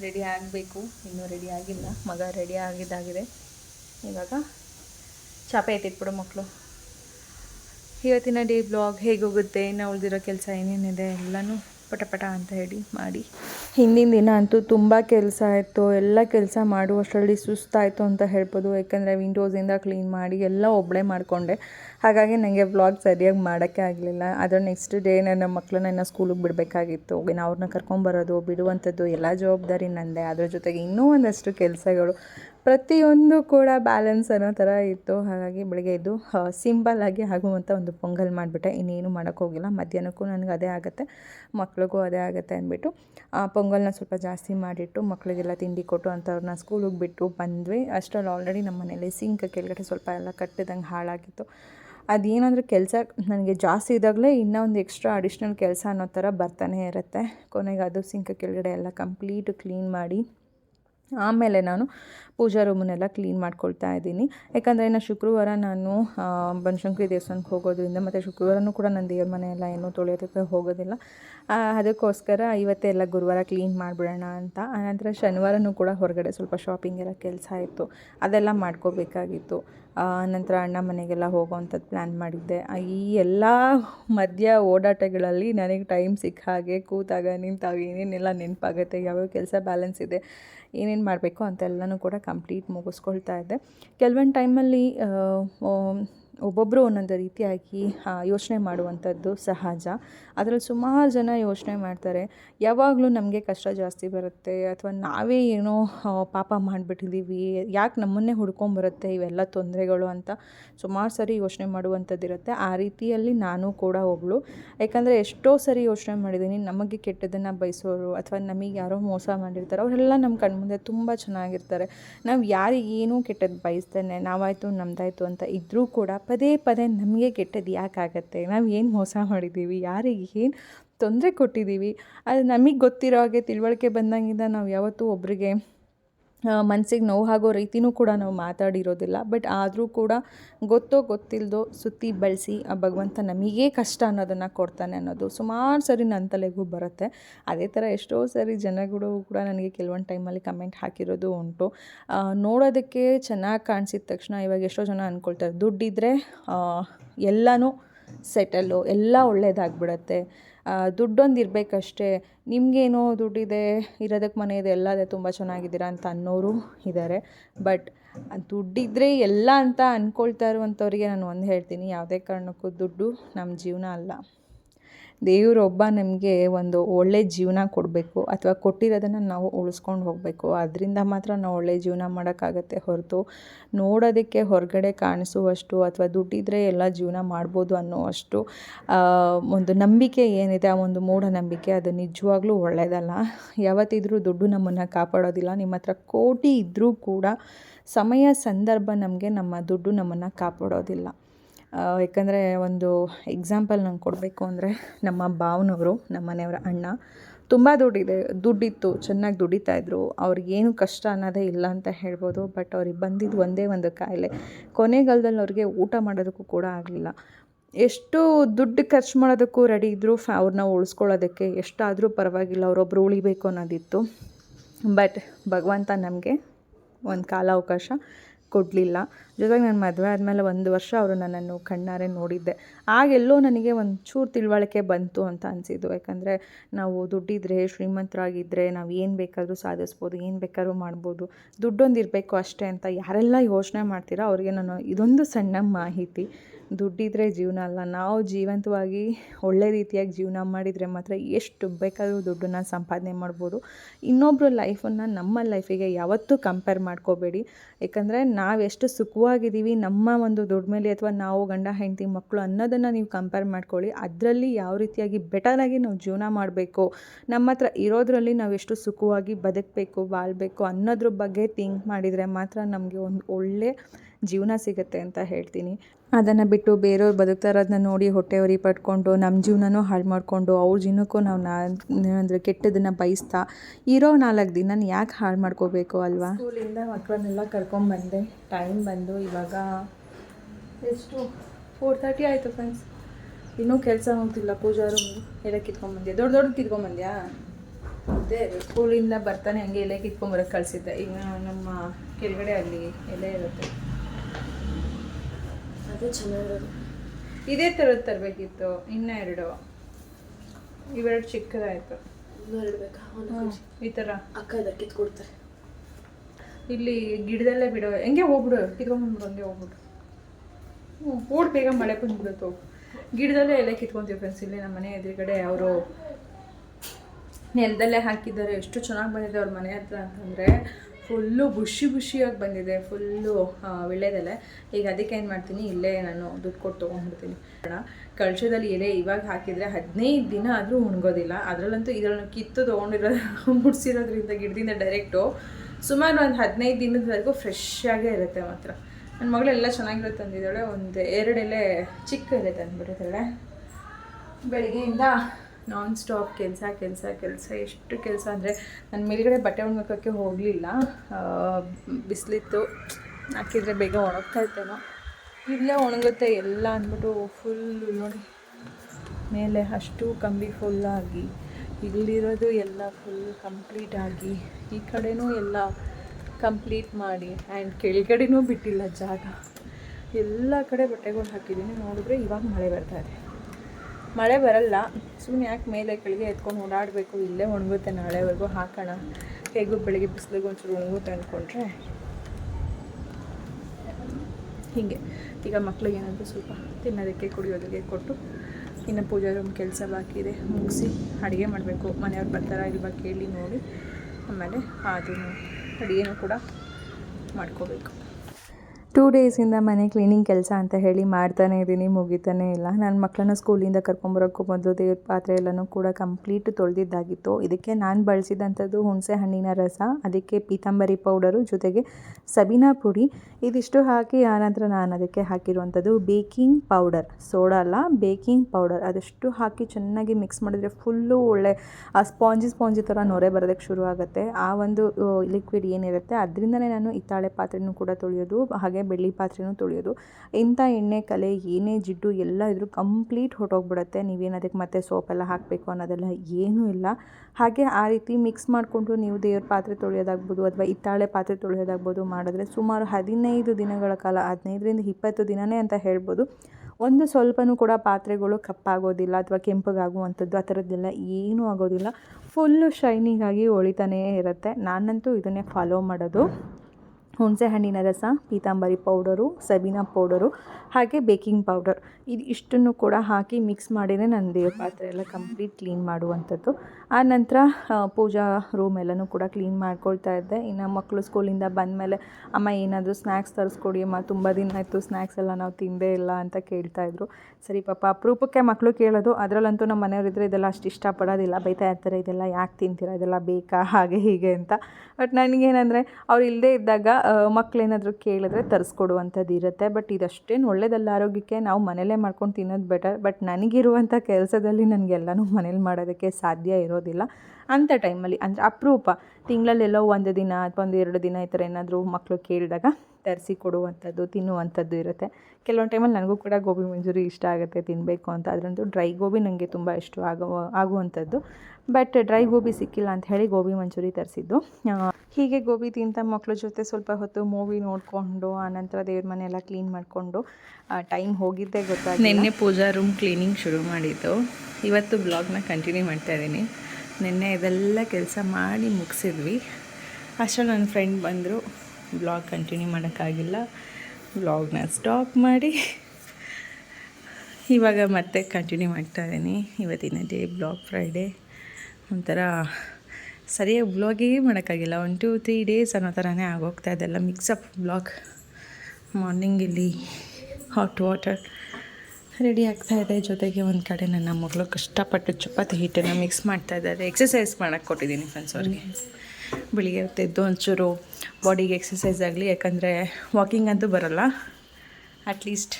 ರೆಡಿ ಆಗಬೇಕು. ಇನ್ನೂ ರೆಡಿ ಆಗಿಲ್ಲ. ಮಗ ರೆಡಿ ಆಗಿದ್ದಾಗಿದೆ. ಇವಾಗ ಚಾಪೆ ಎತ್ತಿಟ್ಬಿಡು ಮಕ್ಕಳು ಇವತ್ತಿನ ಡೇ ಬ್ಲಾಗ್ ಹೇಗೋಗುತ್ತೆ ಇನ್ನು ಉಳಿದಿರೋ ಕೆಲಸ ಏನೇನಿದೆ ಎಲ್ಲನೂ ಪಟ ಪಟ ಅಂತ ಹೇಳಿ ಮಾಡಿ. ಹಿಂದಿನ ದಿನ ಅಂತೂ ತುಂಬ ಕೆಲಸ ಆಯಿತು ಎಲ್ಲ ಕೆಲಸ ಮಾಡುವಷ್ಟರಲ್ಲಿ ಸುಸ್ತಾಯಿತು ಅಂತ ಹೇಳ್ಬೋದು. ಯಾಕಂದರೆ ವಿಂಡೋಸಿಂದ ಕ್ಲೀನ್ ಮಾಡಿ ಎಲ್ಲ ಒಬ್ಬಳೇ ಮಾಡಿಕೊಂಡೆ. ಹಾಗಾಗಿ ನನಗೆ ವ್ಲಾಗ್ ಸರಿಯಾಗಿ ಮಾಡೋಕ್ಕೆ ಆಗಲಿಲ್ಲ. ಅದರ ನೆಕ್ಸ್ಟ್ ಡೇ ನನ್ನ ಮಕ್ಕಳನ್ನ ಇನ್ನು ಸ್ಕೂಲಿಗೆ ಬಿಡಬೇಕಾಗಿತ್ತು. ಇನ್ನು ಅವ್ರನ್ನ ಕರ್ಕೊಂಬರೋದು ಬಿಡುವಂಥದ್ದು ಎಲ್ಲ ಜವಾಬ್ದಾರಿ ನನ್ನದೇ ಅದ್ರ ಜೊತೆಗೆ ಇನ್ನೂ ಒಂದಷ್ಟು ಕೆಲಸಗಳು ಪ್ರತಿಯೊಂದು ಕೂಡ ಬ್ಯಾಲೆನ್ಸ್ ಅನ್ನೋ ಥರ ಇತ್ತು. ಹಾಗಾಗಿ ಬೆಳಗ್ಗೆ ಎದ್ದು ಸಿಂಪಲ್ಲಾಗಿ ಆಗುವಂಥ ಒಂದು ಪೊಂಗಲ್ ಮಾಡಿಬಿಟ್ಟೆ. ಇನ್ನೇನು ಮಾಡೋಕ್ಕೋಗಿಲ್ಲ ಮಧ್ಯಾಹ್ನಕ್ಕೂ ನನಗೆ ಅದೇ ಆಗುತ್ತೆ, ಮಕ್ಳಿಗೂ ಅದೇ ಆಗುತ್ತೆ ಅಂದ್ಬಿಟ್ಟು, ಆ, ಪೊಂಗಲ್ನ ಸ್ವಲ್ಪ ಜಾಸ್ತಿ ಮಾಡಿಟ್ಟು ಮಕ್ಕಳಿಗೆಲ್ಲ ತಿಂಡಿ ಕೊಟ್ಟು ಅಂಥವ್ರನ್ನ ಸ್ಕೂಲಿಗೆ ಬಿಟ್ಟು ಬಂದ್ವಿ. ಅಷ್ಟರಲ್ಲಿ ಆಲ್ರೆಡಿ ನಮ್ಮ ಮನೇಲಿ ಸಿಂಕ್ ಕೆಳಗಡೆ ಸ್ವಲ್ಪ ಎಲ್ಲ ಕಟ್ಟಿದಂಗೆ ಹಾಳಾಗಿತ್ತು. ಅದೇನಂದ್ರೆ ಕೆಲಸ ನನಗೆ ಜಾಸ್ತಿ ಇದ್ದಾಗಲೇ ಇನ್ನೂ ಒಂದು ಎಕ್ಸ್ಟ್ರಾ ಅಡಿಷ್ನಲ್ ಕೆಲಸ ಅನ್ನೋ ಥರ ಬರ್ತಾನೆ ಇರುತ್ತೆ. ಕೊನೆಗೆ ಅದು ಸಿಂಕ್ ಕೆಳಗಡೆ ಎಲ್ಲ ಕಂಪ್ಲೀಟ್ ಕ್ಲೀನ್ ಮಾಡಿ, ಆಮೇಲೆ ನಾನು ಪೂಜಾ ರೂಮನ್ನೆಲ್ಲ ಕ್ಲೀನ್ ಮಾಡ್ಕೊಳ್ತಾ ಇದ್ದೀನಿ. ಯಾಕಂದರೆ ಇನ್ನು ಶುಕ್ರವಾರ ನಾನು ಬನಶಂಕರಿ ದೇವಸ್ಥಾನಕ್ಕೆ ಹೋಗೋದ್ರಿಂದ ಮತ್ತು ಶುಕ್ರವಾರನೂ ಕೂಡ ನಾನು ದೇವ್ರ ಮನೆ ಎಲ್ಲ ಏನೂ ತೊಳೆಯೋದಕ್ಕೆ ಹೋಗೋದಿಲ್ಲ. ಅದಕ್ಕೋಸ್ಕರ ಇವತ್ತೇ ಎಲ್ಲ ಗುರುವಾರ ಕ್ಲೀನ್ ಮಾಡಿಬಿಡೋಣ ಅಂತ. ಆನಂತರ ಶನಿವಾರನೂ ಕೂಡ ಹೊರಗಡೆ ಸ್ವಲ್ಪ ಶಾಪಿಂಗ್ ಎಲ್ಲ ಕೆಲಸ ಇತ್ತು. ಅದೆಲ್ಲ ಮಾಡ್ಕೋಬೇಕಾಗಿತ್ತು. ನಂತರ ಅಣ್ಣ ಮನೆಗೆಲ್ಲ ಹೋಗೋವಂಥದ್ದು ಪ್ಲ್ಯಾನ್ ಮಾಡಿದ್ದೆ. ಈ ಎಲ್ಲ ಮಧ್ಯ ಓಡಾಟಗಳಲ್ಲಿ ನನಗೆ ಟೈಮ್ ಸಿಕ್ಕ ಹಾಗೆ ಕೂತಾಗ, ನಿಂತಾಗ ಏನೇನೆಲ್ಲ ನೆನಪಾಗುತ್ತೆ, ಯಾವ್ಯಾವ ಕೆಲಸ ಬ್ಯಾಲೆನ್ಸ್ ಇದೆ, ಏನೇನು ಮಾಡಬೇಕು ಅಂತೆಲ್ಲನೂ ಕೂಡ ಕಂಪ್ಲೀಟ್ ಮುಗಿಸ್ಕೊಳ್ತಾ ಇದ್ದೆ. ಕೆಲವೊಂದು ಟೈಮಲ್ಲಿ ಒಬ್ಬೊಬ್ಬರು ಒಂದೊಂದು ರೀತಿಯಾಗಿ ಯೋಚನೆ ಮಾಡುವಂಥದ್ದು ಸಹಜ. ಅದರಲ್ಲಿ ಸುಮಾರು ಜನ ಯೋಚನೆ ಮಾಡ್ತಾರೆ, ಯಾವಾಗಲೂ ನಮಗೆ ಕಷ್ಟ ಜಾಸ್ತಿ ಬರುತ್ತೆ, ಅಥವಾ ನಾವೇ ಏನೋ ಪಾಪ ಮಾಡಿಬಿಟ್ಟಿದ್ದೀವಿ ಯಾಕೆ ನಮ್ಮನ್ನೇ ಹುಡ್ಕೊಂಬರುತ್ತೆ, ಇವೆಲ್ಲ ತೊಂದರೆಗಳು ಅಂತ ಸುಮಾರು ಸರಿ ಯೋಚನೆ ಮಾಡುವಂಥದ್ದಿರುತ್ತೆ. ಆ ರೀತಿಯಲ್ಲಿ ನಾನು ಕೂಡ ಒಬ್ಳು. ಯಾಕಂದರೆ ಎಷ್ಟೋ ಸರಿ ಯೋಚನೆ ಮಾಡಿದ್ದೀನಿ, ನಮಗೆ ಕೆಟ್ಟದನ್ನು ಬಯಸೋರು, ಅಥವಾ ನಮಗೆ ಯಾರೋ ಮೋಸ ಮಾಡಿರ್ತಾರೆ, ಅವರೆಲ್ಲ ನಮ್ಮ ಕಣ್ಮುಂದೆ ತುಂಬ ಚೆನ್ನಾಗಿರ್ತಾರೆ. ನಾವು ಯಾರಿಗೆ ಏನೂ ಕೆಟ್ಟದ್ದು ಬಯಸ್ತೇನೆ, ನಾವಾಯಿತು, ನಮ್ದಾಯಿತು ಅಂತ ಇದ್ದರೂ ಕೂಡ ಪದೇ ಪದೇ ನಮಗೆ ಕೆಟ್ಟದ್ದು ಯಾಕಾಗತ್ತೆ? ನಾವು ಏನು ಮೋಸ ಮಾಡಿದ್ದೀವಿ ಯಾರಿಗೆ ಏನು ತೊಂದರೆ ಕೊಟ್ಟಿದ್ದೀವಿ ಅದು ನಮಗೆ ಗೊತ್ತಿರೋ ಹಾಗೆ ತಿಳುವಳಿಕೆ ಬಂದಂಗಿಂದ ನಾವು ಯಾವತ್ತೂ ಒಬ್ರಿಗೆ ಮನಸ್ಸಿಗೆ ನೋವು ಆಗೋ ರೀತಿನೂ ಕೂಡ ನಾವು ಮಾತಾಡಿರೋದಿಲ್ಲ. ಬಟ್ ಆದರೂ ಕೂಡ ಗೊತ್ತೋ ಗೊತ್ತಿಲ್ಲದೋ ಸುತ್ತಿ ಬಳಸಿ ಆ ಭಗವಂತ ನಮಗೇ ಕಷ್ಟ ಅನ್ನೋದನ್ನು ಕೊಡ್ತಾನೆ ಅನ್ನೋದು ಸುಮಾರು ಸರಿ ನನ್ನ ತಲೆಗೂ ಬರುತ್ತೆ. ಅದೇ ಥರ ಎಷ್ಟೋ ಸರಿ ಜನಗಳು ಕೂಡ ನನಗೆ ಕೆಲವೊಂದು ಟೈಮಲ್ಲಿ ಕಮೆಂಟ್ ಹಾಕಿರೋದು ಉಂಟು. ನೋಡೋದಕ್ಕೆ ಚೆನ್ನಾಗಿ ಕಾಣಿಸಿದ ತಕ್ಷಣ ಇವಾಗ ಎಷ್ಟೋ ಜನ ಅಂದ್ಕೊಳ್ತಾರೆ ದುಡ್ಡಿದ್ದರೆ ಎಲ್ಲನೂ ಸೆಟಲ್ಲು ಎಲ್ಲ ಒಳ್ಳೇದಾಗ್ಬಿಡತ್ತೆ. ದುಡ್ಡೊಂದು ಇರಬೇಕಷ್ಟೇ. ನಿಮಗೇನೋ ದುಡ್ಡಿದೆ ಇರೋದಕ್ಕೆ ಮನೆ ಇದೆ, ಎಲ್ಲ ಇದೆ, ತುಂಬ ಚೆನ್ನಾಗಿದ್ದೀರಾ ಅಂತ ಅನ್ನೋರು ಇದ್ದಾರೆ ಬಟ್ ದುಡ್ಡಿದ್ದರೆ ಎಲ್ಲ ಅಂತ ಅಂದ್ಕೊಳ್ತಾ ಇರುವಂಥವ್ರಿಗೆ ನಾನು ಒಂದು ಹೇಳ್ತೀನಿ. ಯಾವುದೇ ಕಾರಣಕ್ಕೂ ದುಡ್ಡು ನಮ್ಮ ಜೀವನ ಅಲ್ಲ. ದೇವರೊಬ್ಬ ನಮಗೆ ಒಂದು ಒಳ್ಳೆ ಜೀವನ ಕೊಡಬೇಕು ಅಥವಾ ಕೊಟ್ಟಿರೋದನ್ನು ನಾವು ಉಳಿಸ್ಕೊಂಡು ಹೋಗಬೇಕು. ಅದರಿಂದ ಮಾತ್ರ ನಾವು ಒಳ್ಳೆ ಜೀವನ ಮಾಡೋಕ್ಕಾಗತ್ತೆ ಹೊರತು ನೋಡೋದಕ್ಕೆ ಹೊರಗಡೆ ಕಾಣಿಸುವಷ್ಟು ಅಥವಾ ದುಡ್ಡಿದ್ರೆ ಎಲ್ಲ ಜೀವನ ಮಾಡ್ಬೋದು ಅನ್ನುವಷ್ಟು ಒಂದು ನಂಬಿಕೆ ಏನಿದೆ, ಆ ಒಂದು ಮೂಢನಂಬಿಕೆ ಅದು ನಿಜವಾಗ್ಲೂ ಒಳ್ಳೆಯದಲ್ಲ ಯಾವತ್ತಿದ್ರೂ ದುಡ್ಡು ನಮ್ಮನ್ನು ಕಾಪಾಡೋದಿಲ್ಲ. ನಿಮ್ಮ ಹತ್ರ ಕೋಟಿ ಇದ್ದರೂ ಕೂಡ ಸಮಯ, ಸಂದರ್ಭ ನಮಗೆ ನಮ್ಮ ದುಡ್ಡು ನಮ್ಮನ್ನು ಕಾಪಾಡೋದಿಲ್ಲ. ಯಾಕಂದರೆ ಒಂದು ಎಕ್ಸಾಂಪಲ್ ನಂಗೆ ಕೊಡಬೇಕು ಅಂದರೆ ನಮ್ಮ ಭಾವನವರು, ನಮ್ಮ ಮನೆಯವರ ಅಣ್ಣ ತುಂಬ ದುಡ್ಡಿದೆ, ದುಡ್ಡಿತ್ತು, ಚೆನ್ನಾಗಿ ದುಡಿತಾ ಇದ್ದರು ಅವ್ರಿಗೇನು ಕಷ್ಟ ಅನ್ನೋದೇ ಇಲ್ಲ ಅಂತ ಹೇಳ್ಬೋದು ಬಟ್ ಅವ್ರಿಗೆ ಬಂದಿದ್ದು ಒಂದೇ ಒಂದು ಕಾಯಿಲೆ. ಕೊನೆಗಾಲದಲ್ಲಿ ಅವ್ರಿಗೆ ಊಟ ಮಾಡೋದಕ್ಕೂ ಕೂಡ ಆಗಲಿಲ್ಲ. ಎಷ್ಟು ದುಡ್ಡು ಖರ್ಚು ಮಾಡೋದಕ್ಕೂ ರೆಡಿ ಇದ್ದರೂ ಫ್ಯಾ ಅವ್ರನ್ನ ಉಳಿಸ್ಕೊಳ್ಳೋದಕ್ಕೆ ಎಷ್ಟಾದರೂ ಪರವಾಗಿಲ್ಲ ಅವರೊಬ್ಬರು ಉಳಿಬೇಕು ಅನ್ನೋದಿತ್ತು. ಬಟ್ ಭಗವಂತ ನಮಗೆ ಒಂದು ಕಾಲಾವಕಾಶ ಕೊಡಲಿಲ್ಲ. ಜೊತೆಗೆ ನಾನು ಮದುವೆ ಆದಮೇಲೆ ಒಂದು ವರ್ಷ ಅವರು ನನ್ನನ್ನು ಕಣ್ಣಾರೆ ನೋಡಿದ್ದೆ. ಆಗೆಲ್ಲೋ ನನಗೆ ಒಂಚೂರು ಚೂರು ತಿಳುವಳಿಕೆ ಬಂತು ಅಂತ ಅನಿಸಿದ್ದು. ಯಾಕಂದರೆ ನಾವು ದುಡ್ಡಿದ್ರೆ ಶ್ರೀಮಂತರಾಗಿದ್ದರೆ ನಾವು ಏನು ಬೇಕಾದರೂ ಸಾಧಿಸ್ಬೋದು, ಏನು ಬೇಕಾದ್ರೂ ಮಾಡ್ಬೋದು. ದುಡ್ಡೊಂದು ಇರಬೇಕು ಅಷ್ಟೇ ಅಂತ ಯಾರೆಲ್ಲ ಯೋಚನೆ ಮಾಡ್ತೀರಾ ಅವರಿಗೆ ನಾನು ಇದೊಂದು ಸಣ್ಣ ಮಾಹಿತಿ. ದುಡ್ಡಿದ್ರೆ ಜೀವನ ಅಲ್ಲ. ನಾವು ಜೀವಂತವಾಗಿ ಒಳ್ಳೆ ರೀತಿಯಾಗಿ ಜೀವನ ಮಾಡಿದರೆ ಮಾತ್ರ ಎಷ್ಟು ಬೇಕಾದರೂ ದುಡ್ಡನ್ನ ಸಂಪಾದನೆ ಮಾಡ್ಬೋದು. ಇನ್ನೊಬ್ಬರ ಲೈಫನ್ನು ನಮ್ಮ ಲೈಫಿಗೆ ಯಾವತ್ತೂ ಕಂಪೇರ್ ಮಾಡ್ಕೋಬೇಡಿ. ಯಾಕಂದರೆ ನಾವು ಎಷ್ಟು ಸುಖವಾಗಿದ್ದೀವಿ, ನಮ್ಮ ಒಂದು ದುಡ್ಮೇಲೆ ಅಥವಾ ನಾವು ಗಂಡ ಹೆಂಡತಿ ಮಕ್ಕಳು ಅನ್ನೋದನ್ನು ನೀವು ಕಂಪೇರ್ ಮಾಡ್ಕೊಳ್ಳಿ. ಅದರಲ್ಲಿ ಯಾವ ರೀತಿಯಾಗಿ ಬೆಟರಾಗಿ ನಾವು ಜೀವನ ಮಾಡಬೇಕು, ನಮ್ಮ ಹತ್ರ ಇರೋದ್ರಲ್ಲಿ ನಾವು ಎಷ್ಟು ಸುಖವಾಗಿ ಬದುಕಬೇಕು, ಬಾಳಬೇಕು ಅನ್ನೋದ್ರ ಬಗ್ಗೆ ಥಿಂಕ್ ಮಾಡಿದರೆ ಮಾತ್ರ ನಮಗೆ ಒಂದು ಒಳ್ಳೆ ಜೀವನ ಸಿಗುತ್ತೆ ಅಂತ ಹೇಳ್ತೀನಿ. ಅದನ್ನು ಬಿಟ್ಟು ಬೇರೆಯವ್ರು ಬದುಕ್ತಾ ಇರೋದನ್ನ ನೋಡಿ ಹೊಟ್ಟೆ ಉರಿ ಪಟ್ಕೊಂಡು ನಮ್ಮ ಜೀವನನೂ ಹಾಳು ಮಾಡಿಕೊಂಡು, ಅವ್ರ ಜೀವನಕ್ಕೂ ನಾವು ನಾ, ಅಂದರೆ ಕೆಟ್ಟದನ್ನು ಬಯಸ್ತಾ ಇರೋ ನಾಲ್ಕು ದಿನ ಯಾಕೆ ಹಾಳು ಮಾಡ್ಕೋಬೇಕು ಅಲ್ವಾ? ಸ್ಕೂಲಿಂದ ಮಕ್ಕಳನ್ನೆಲ್ಲ ಕರ್ಕೊಂಡ್ಬಂದೆ ಟೈಮ್ ಬಂದು ಇವಾಗ ಎಷ್ಟು? ಫೋರ್ ತರ್ಟಿ ಆಯಿತು ಫ್ರೆಂಡ್ಸ್ ಇನ್ನೂ ಕೆಲಸ ಹೋಗ್ತಿಲ್ಲ. ಪೂಜಾ ರೂಮ್ ಎಲೆ ಬಂದೆ ದೊಡ್ಡ ದೊಡ್ಡ ಕಿತ್ಕೊಂಬಂದ್ಯಾ ಅದೇ ಸ್ಕೂಲಿಂದ ಬರ್ತಾನೆ ಹಂಗೆ ಎಲೆ ಕಿತ್ಕೊಂಬರಕ್ಕೆ ಕಳಿಸಿದ್ದೆ. ಈಗ ನಮ್ಮ ಕೆಳಗಡೆ ಅಲ್ಲಿ ಎಲೆ ಇರುತ್ತೆ. ಅದೇ ಚೆನ್ನಾಗಿರೋದು. ಇದೇ ಥರದ್ದು ತರಬೇಕಿತ್ತು ಇನ್ನೂ ಎರಡು. ಇವೆರಡು ಚಿಕ್ಕದಾಯಿತು. ಇನ್ನೂ ಎರಡು ಬೇಕಾ? ಒಂದು ಈ ಥರ. ಅಕ್ಕ ಕಿತ್ಕೊಡ್ತಾರೆ. ಇಲ್ಲಿ ಗಿಡದಲ್ಲೇ ಬಿಡೋ. ಹೆಂಗೆ ಹೋಗ್ಬಿಡು ಕಿತ್ಕೊಂಡ್ಬಿಡು ಹಂಗೆ ಹೋಗ್ಬಿಡು. ಹ್ಞೂ ಓಡ್ ಬೇಗ ಮಳೆ ಬಂದ್ಬಿಡುತ್ತು. ಗಿಡದಲ್ಲೇ ಎಲೆ ಕಿತ್ಕೊಂತೀವಿ ಫ್ರೆಂಡ್ಸ್ ಇಲ್ಲಿ ನಮ್ಮ ಮನೆ ಎದುರುಗಡೆ ಅವರು ನೆಲದಲ್ಲೇ ಹಾಕಿದ್ದಾರೆ. ಎಷ್ಟು ಚೆನ್ನಾಗಿ ಬಂದಿದೆ ಅವ್ರ ಮನೆ ಹತ್ರ ಅಂತಂದರೆ ಫುಲ್ಲು ಬುಷಿ ಬುಷಿಯಾಗಿ ಬಂದಿದೆ, ಫುಲ್ಲು ವಿಳ್ಳೆದೆಲೆ ಈಗ ಅದಕ್ಕೆ ಏನು ಮಾಡ್ತೀನಿ, ಇಲ್ಲೇ ನಾನು ದುಡ್ಡು ಕೊಟ್ಟು ತೊಗೊಂಡ್ಬಿಡ್ತೀನಿ. ಕಳ್ಸೋದಲ್ಲಿ ಎಲೆ ಇವಾಗ ಹಾಕಿದರೆ ಹದಿನೈದು ದಿನ ಆದರೂ ಉಣ್ಗೋದಿಲ್ಲ. ಅದರಲ್ಲಂತೂ ಇದರಲ್ಲಿ ಕಿತ್ತು ತೊಗೊಂಡಿರೋ [LAUGHS] ಮುಡ್ಸಿರೋದ್ರಿಂದ ಗಿಡದಿಂದ ಡೈರೆಕ್ಟು ಸುಮಾರು ಒಂದು ಹದಿನೈದು ದಿನದವರೆಗೂ ಫ್ರೆಶ್ ಆಗೇ ಇರುತ್ತೆ ಮಾತ್ರ. ನನ್ನ ಮಗಳೆಲ್ಲ ಚೆನ್ನಾಗಿರೋ ತಂದಿದ್ದಾಳೆ. ಒಂದು ಎರಡೆಲೆ ಚಿಕ್ಕ ಎಲೆ ತಂದುಬಿಟ್ಟಿದ್ದಾಳೆ. ಬೆಳಿಗ್ಗೆಯಿಂದ ನಾನ್ ಸ್ಟಾಪ್ ಕೆಲಸ ಕೆಲಸ ಕೆಲಸ, ಎಷ್ಟು ಕೆಲಸ ಅಂದರೆ ನಾನು ಮೇಲ್ಗಡೆ ಬಟ್ಟೆ ಒಣಗೋಕ್ಕೆ ಹೋಗಲಿಲ್ಲ. ಬಿಸಿಲಿತ್ತು. ಹಾಕಿದರೆ ಬೇಗ ಒಣಗ್ತಾ ಇತ್ತೇನೋ. ಇಲ್ಲೇ ಒಣಗುತ್ತೆ ಎಲ್ಲ ಅಂದ್ಬಿಟ್ಟು ಫುಲ್ ನೋಡಿ. ಮೇಲೆ ಅಷ್ಟು ಕಂಬಿ ಫುಲ್ಲಾಗಿ ಇಲ್ಲಿರೋದು ಎಲ್ಲ ಫುಲ್ ಕಂಪ್ಲೀಟ್ ಆಗಿ, ಈ ಕಡೆನೂ ಎಲ್ಲ ಕಂಪ್ಲೀಟ್ ಮಾಡಿ ಆ್ಯಂಡ್ ಕೆಳಗಡೆನೂ ಬಿಟ್ಟಿಲ್ಲ ಜಾಗ. ಎಲ್ಲ ಕಡೆ ಬಟ್ಟೆಗಳು ಹಾಕಿದ್ದೀನಿ. ನೋಡಿದ್ರೆ ಇವಾಗ ಮಳೆ ಬರ್ತಾ ಇದೆ. ಮಳೆ ಬರಲ್ಲ. ಸುಮ್ಮನೆ ಯಾಕೆ ಮೇಲೆ ಕೆಳಗೆ ಎತ್ಕೊಂಡು ಓಡಾಡಬೇಕು? ಇಲ್ಲೇ ಒಣಗುತ್ತೆ ನಾಳೆವರೆಗೂ. ಹಾಕೋಣ. ಹೇಗೂ ಬೆಳಗ್ಗೆ ಬಿಸಿಲಿಗೆ ಒಂಚೂರು ಒಣಗುತ್ತೆ ಅಂದ್ಕೊಂಡ್ರೆ ಹೀಗೆ. ಈಗ ಮಕ್ಳಿಗೆ ಏನಾದರೂ ಸ್ವಲ್ಪ ತಿನ್ನೋದಕ್ಕೆ, ಕುಡಿಯೋದಕ್ಕೆ ಕೊಟ್ಟು ಇನ್ನು ಪೂಜಾ ರೂಮ್ ಕೆಲಸ ಬಾಕಿ ಇದೆ. ಮುಗಿಸಿ ಅಡುಗೆ ಮಾಡಬೇಕು. ಮನೆಯವ್ರು ಬರ್ತಾರಾ ಇಲ್ವಾ ಕೇಳಿ ನೋಡಿ. ಆಮೇಲೆ ಅದನ್ನು ಅಡುಗೆನೂ ಕೂಡ ಮಾಡ್ಕೋಬೇಕು. ಟೂ ಡೇಸಿಂದ ಮನೆ ಕ್ಲೀನಿಂಗ್ ಕೆಲಸ ಅಂತ ಹೇಳಿ ಮಾಡ್ತಾನೇ ಇದ್ದೀನಿ, ಮುಗಿತಾನೇ ಇಲ್ಲ. ನನ್ನ ಮಕ್ಕಳನ್ನ ಸ್ಕೂಲಿಂದ ಕರ್ಕೊಂಬರೋಕ್ಕೂ ಮೊದಲು ದೇವ್ರ ಪಾತ್ರೆ ಎಲ್ಲನೂ ಕೂಡ ಕಂಪ್ಲೀಟ್ ತೊಳೆದಿದ್ದಾಗಿತ್ತು. ಇದಕ್ಕೆ ನಾನು ಬಳಸಿದಂಥದ್ದು ಹುಣಸೆ ಹಣ್ಣಿನ ರಸ, ಅದಕ್ಕೆ ಪೀತಾಂಬರಿ ಪೌಡರು ಜೊತೆಗೆ ಸಬೀನಾ ಪುಡಿ. ಇದಿಷ್ಟು ಹಾಕಿ ಆನಂತರ ನಾನು ಅದಕ್ಕೆ ಹಾಕಿರುವಂಥದ್ದು ಬೇಕಿಂಗ್ ಪೌಡರ್ ಸೋಡಾ ಅಲ್ಲ ಬೇಕಿಂಗ್ ಪೌಡರ್ ಅದಷ್ಟು ಹಾಕಿ ಚೆನ್ನಾಗಿ ಮಿಕ್ಸ್ ಮಾಡಿದ್ರೆ ಫುಲ್ಲು ಒಳ್ಳೆ, ಆ ಸ್ಪಾಂಜಿ ಸ್ಪಾಂಜಿ ಥರ ನೊರೆ ಬರೋದಕ್ಕೆ ಶುರು ಆಗುತ್ತೆ ಆ ಒಂದು ಲಿಕ್ವಿಡ್ ಏನಿರುತ್ತೆ ಅದರಿಂದಲೇ ನಾನು ಹಿತ್ತಾಳೆ ಪಾತ್ರೆನೂ ಕೂಡ ತೊಳೆಯೋದು. ಹಾಗೆ ಬೆಳ್ಳಿ ಪಾತ್ರೆನೂ ತೊಳೆಯೋದು. ಇಂಥ ಎಣ್ಣೆ, ಕಲೆ, ಏನೇ ಜಿಡ್ಡು ಎಲ್ಲ ಇದ್ರೂ ಕಂಪ್ಲೀಟ್ ಹೊಟ್ಟೋಗ್ಬಿಡುತ್ತೆ ನೀವೇನು ಅದಕ್ಕೆ ಮತ್ತೆ ಸೋಪೆಲ್ಲ ಹಾಕಬೇಕು ಅನ್ನೋದೆಲ್ಲ ಏನೂ ಇಲ್ಲ. ಹಾಗೆ ಆ ರೀತಿ ಮಿಕ್ಸ್ ಮಾಡಿಕೊಂಡು ನೀವು ದೇವ್ರ ಪಾತ್ರೆ ತೊಳೆಯೋದಾಗ್ಬೋದು ಅಥವಾ ಹಿತ್ತಾಳೆ ಪಾತ್ರೆ ತೊಳೆಯೋದಾಗ್ಬೋದು ಮಾಡಿದ್ರೆ ಸುಮಾರು ಹದಿನೈದು ದಿನಗಳ ಕಾಲ, ಹದಿನೈದರಿಂದ ಇಪ್ಪತ್ತು ದಿನವೇ ಅಂತ ಹೇಳ್ಬೋದು. ಒಂದು ಸ್ವಲ್ಪನೂ ಕೂಡ ಪಾತ್ರೆಗಳು ಕಪ್ಪಾಗೋದಿಲ್ಲ ಅಥವಾ ಕೆಂಪಗಾಗುವಂಥದ್ದು ಆ ಥರದ್ದೆಲ್ಲ ಏನೂ ಆಗೋದಿಲ್ಲ. ಫುಲ್ಲು ಶೈನಿಂಗಾಗಿ ಹೊಳಿತಾನೇ ಇರುತ್ತೆ. ನಾನಂತೂ ಇದನ್ನೇ ಫಾಲೋ ಮಾಡೋದು. ಹುಣಸೆ ಹಣ್ಣಿನ ರಸ, ಪೀತಾಂಬರಿ ಪೌಡರು ಸಬೀನಾ ಪೌಡರು, ಹಾಗೆ ಬೇಕಿಂಗ್ ಪೌಡರ್. ಇದು ಇಷ್ಟನ್ನು ಕೂಡ ಹಾಕಿ ಮಿಕ್ಸ್ ಮಾಡಿನೇ ನನ್ನ ದೇವ್ರ ಪಾತ್ರೆ ಎಲ್ಲ ಕಂಪ್ಲೀಟ್ ಕ್ಲೀನ್ ಮಾಡುವಂಥದ್ದು. ಆ ನಂತರ ಪೂಜಾ ರೂಮ್ ಎಲ್ಲನೂ ಕೂಡ ಕ್ಲೀನ್ ಮಾಡ್ಕೊಳ್ತಾ ಇದ್ದೆ. ಇನ್ನು ಮಕ್ಕಳು ಸ್ಕೂಲಿಂದ ಬಂದಮೇಲೆ ಅಮ್ಮ ಏನಾದರೂ ಸ್ನ್ಯಾಕ್ಸ್ ತರಿಸ್ಕೊಡಿ ಅಮ್ಮ, ತುಂಬ ದಿನ ಆಯಿತು ಸ್ನ್ಯಾಕ್ಸ್ ಎಲ್ಲ ನಾವು ತಿಂದೇ ಇಲ್ಲ ಅಂತ ಕೇಳ್ತಾಯಿದ್ರು ಸರಿ ಪಾಪ, ಅಪರೂಪಕ್ಕೆ ಮಕ್ಕಳು ಕೇಳೋದು, ಅದರಲ್ಲಂತೂ ನಮ್ಮ ಮನೆಯವರಿದ್ರೆ ಇದೆಲ್ಲ ಅಷ್ಟು ಇಷ್ಟಪಡೋದಿಲ್ಲ. ಬೈತಾ ಇರ್ತಾರೆ, ಇದೆಲ್ಲ ಯಾಕೆ ತಿಂತೀರಾ? ಇದೆಲ್ಲ ಬೇಕಾ? ಹಾಗೆ ಹೀಗೆ ಅಂತ. ಬಟ್ ನನಗೇನಂದರೆ, ಅವ್ರು ಇಲ್ಲದೇ ಇದ್ದಾಗ ಮಕ್ಕಳೇನಾದರೂ ಕೇಳಿದ್ರೆ ತರಿಸ್ಕೊಡುವಂಥದ್ದು ಇರುತ್ತೆ. ಬಟ್ ಇದಷ್ಟೇನು ಒಳ್ಳೇದಲ್ಲ ಆರೋಗ್ಯಕ್ಕೆ. ನಾವು ಮನೇಲೇ ಮಾಡ್ಕೊಂಡು ತಿನ್ನೋದು ಬೆಟರ್ ಬಟ್ ನನಗಿರುವಂಥ ಕೆಲಸದಲ್ಲಿ ನನಗೆಲ್ಲನೂ ಮನೇಲಿ ಮಾಡೋದಕ್ಕೆ ಸಾಧ್ಯ ಇರೋದಿಲ್ಲ. ಅಂಥ ಟೈಮಲ್ಲಿ ಅಂದರೆ ಅಪರೂಪ. ತಿಂಗಳಲ್ಲೆಲ್ಲೋ ಒಂದು ದಿನ ಅಥವಾ ಒಂದು ಎರಡು ದಿನ ಈ ಥರ ಏನಾದರೂ ಮಕ್ಕಳು ಕೇಳಿದಾಗ ತರಿಸಿ ಕೊಡುವಂಥದ್ದು, ತಿನ್ನುವಂಥದ್ದು ಇರುತ್ತೆ. ಕೆಲವೊಂದು ಟೈಮಲ್ಲಿ ನನಗೂ ಕೂಡ ಗೋಬಿ ಮಂಚೂರಿ ಇಷ್ಟ ಆಗುತ್ತೆ ತಿನ್ನಬೇಕು ಅಂತ. ಅದರಂತೂ ಡ್ರೈ ಗೋಬಿ ನನಗೆ ತುಂಬ ಇಷ್ಟ ಆಗುವ, ಆಗುವಂಥದ್ದು. ಬಟ್ ಡ್ರೈ ಗೋಬಿ ಸಿಕ್ಕಿಲ್ಲ ಅಂತ ಹೇಳಿ ಗೋಬಿ ಮಂಚೂರಿ ತರಿಸಿದ್ದು. ಹೀಗೆ ಗೋಬಿ ತಿಂತ ಮಕ್ಕಳ ಜೊತೆ ಸ್ವಲ್ಪ ಹೊತ್ತು ಮೂವಿ ನೋಡಿಕೊಂಡು ಆನಂತರ ದೇವ್ರ ಮನೆ ಎಲ್ಲ ಕ್ಲೀನ್ ಮಾಡಿಕೊಂಡು ಟೈಮ್ ಹೋಗಿದ್ದೇ ಗೊತ್ತಾಗ ನಿನ್ನೆ ಪೂಜಾ ರೂಮ್ ಕ್ಲೀನಿಂಗ್ ಶುರು ಮಾಡಿದ್ದು. ಇವತ್ತು ಬ್ಲಾಗ್ನ ಕಂಟಿನ್ಯೂ ಮಾಡ್ತಾ ಇದ್ದೀನಿ. ನಿನ್ನೆ ಇದೆಲ್ಲ ಕೆಲಸ ಮಾಡಿ ಮುಗಿಸಿದ್ವಿ. ಅಷ್ಟರಲ್ಲಿ ನನ್ನ ಫ್ರೆಂಡ್ ಬಂದರು. ಬ್ಲಾಗ್ ಕಂಟಿನ್ಯೂ ಮಾಡೋಕ್ಕಾಗಿಲ್ಲ. ಬ್ಲಾಗ್ನ ಸ್ಟಾಪ್ ಮಾಡಿ. ಇವಾಗ ಮತ್ತೆ ಕಂಟಿನ್ಯೂ ಮಾಡ್ತಾ ಇದ್ದೀನಿ. ಇವತ್ತಿನ ಡೇ ಬ್ಲಾಗ್ ಫ್ರೈಡೇ ಒಂಥರ ಸರಿಯಾಗಿ ಬ್ಲಾಗೇ ಮಾಡೋಕ್ಕಾಗಿಲ್ಲ. ಒನ್ ಟು ತ್ರೀ ಡೇಸ್ ಅನ್ನೋ ಥರನೇ ಆಗೋಗ್ತಾ ಇದೆಲ್ಲ ಮಿಕ್ಸಪ್ ಬ್ಲಾಗ್ ಮಾರ್ನಿಂಗ್ ಇಲ್ಲಿ ಹಾಟ್ ವಾಟರ್ ರೆಡಿ ಆಗ್ತಾ ಇದೆ. ಜೊತೆಗೆ ಒಂದು ಕಡೆ ನನ್ನ ಮಗಳು ಕಷ್ಟಪಟ್ಟು ಚಪಾತಿ ಹಿಟ್ಟನ್ನು ಮಿಕ್ಸ್ ಮಾಡ್ತಾ ಇದ್ದಾರೆ. ಎಕ್ಸಸೈಸ್ ಮಾಡೋಕ್ಕೆ ಕೊಟ್ಟಿದ್ದೀನಿ ಫ್ರೆಂಡ್ಸ್ ಅವ್ರಿಗೆ. ಬೆಳಿಗ್ಗೆ ಇರುತ್ತೆ ಎದ್ದು ಒಂಚೂರು ಬಾಡಿಗೆ ಎಕ್ಸಸೈಸ್ ಆಗಲಿ ಯಾಕಂದರೆ ವಾಕಿಂಗ್ ಅಂತೂ ಬರೋಲ್ಲ. ಅಟ್ಲೀಸ್ಟ್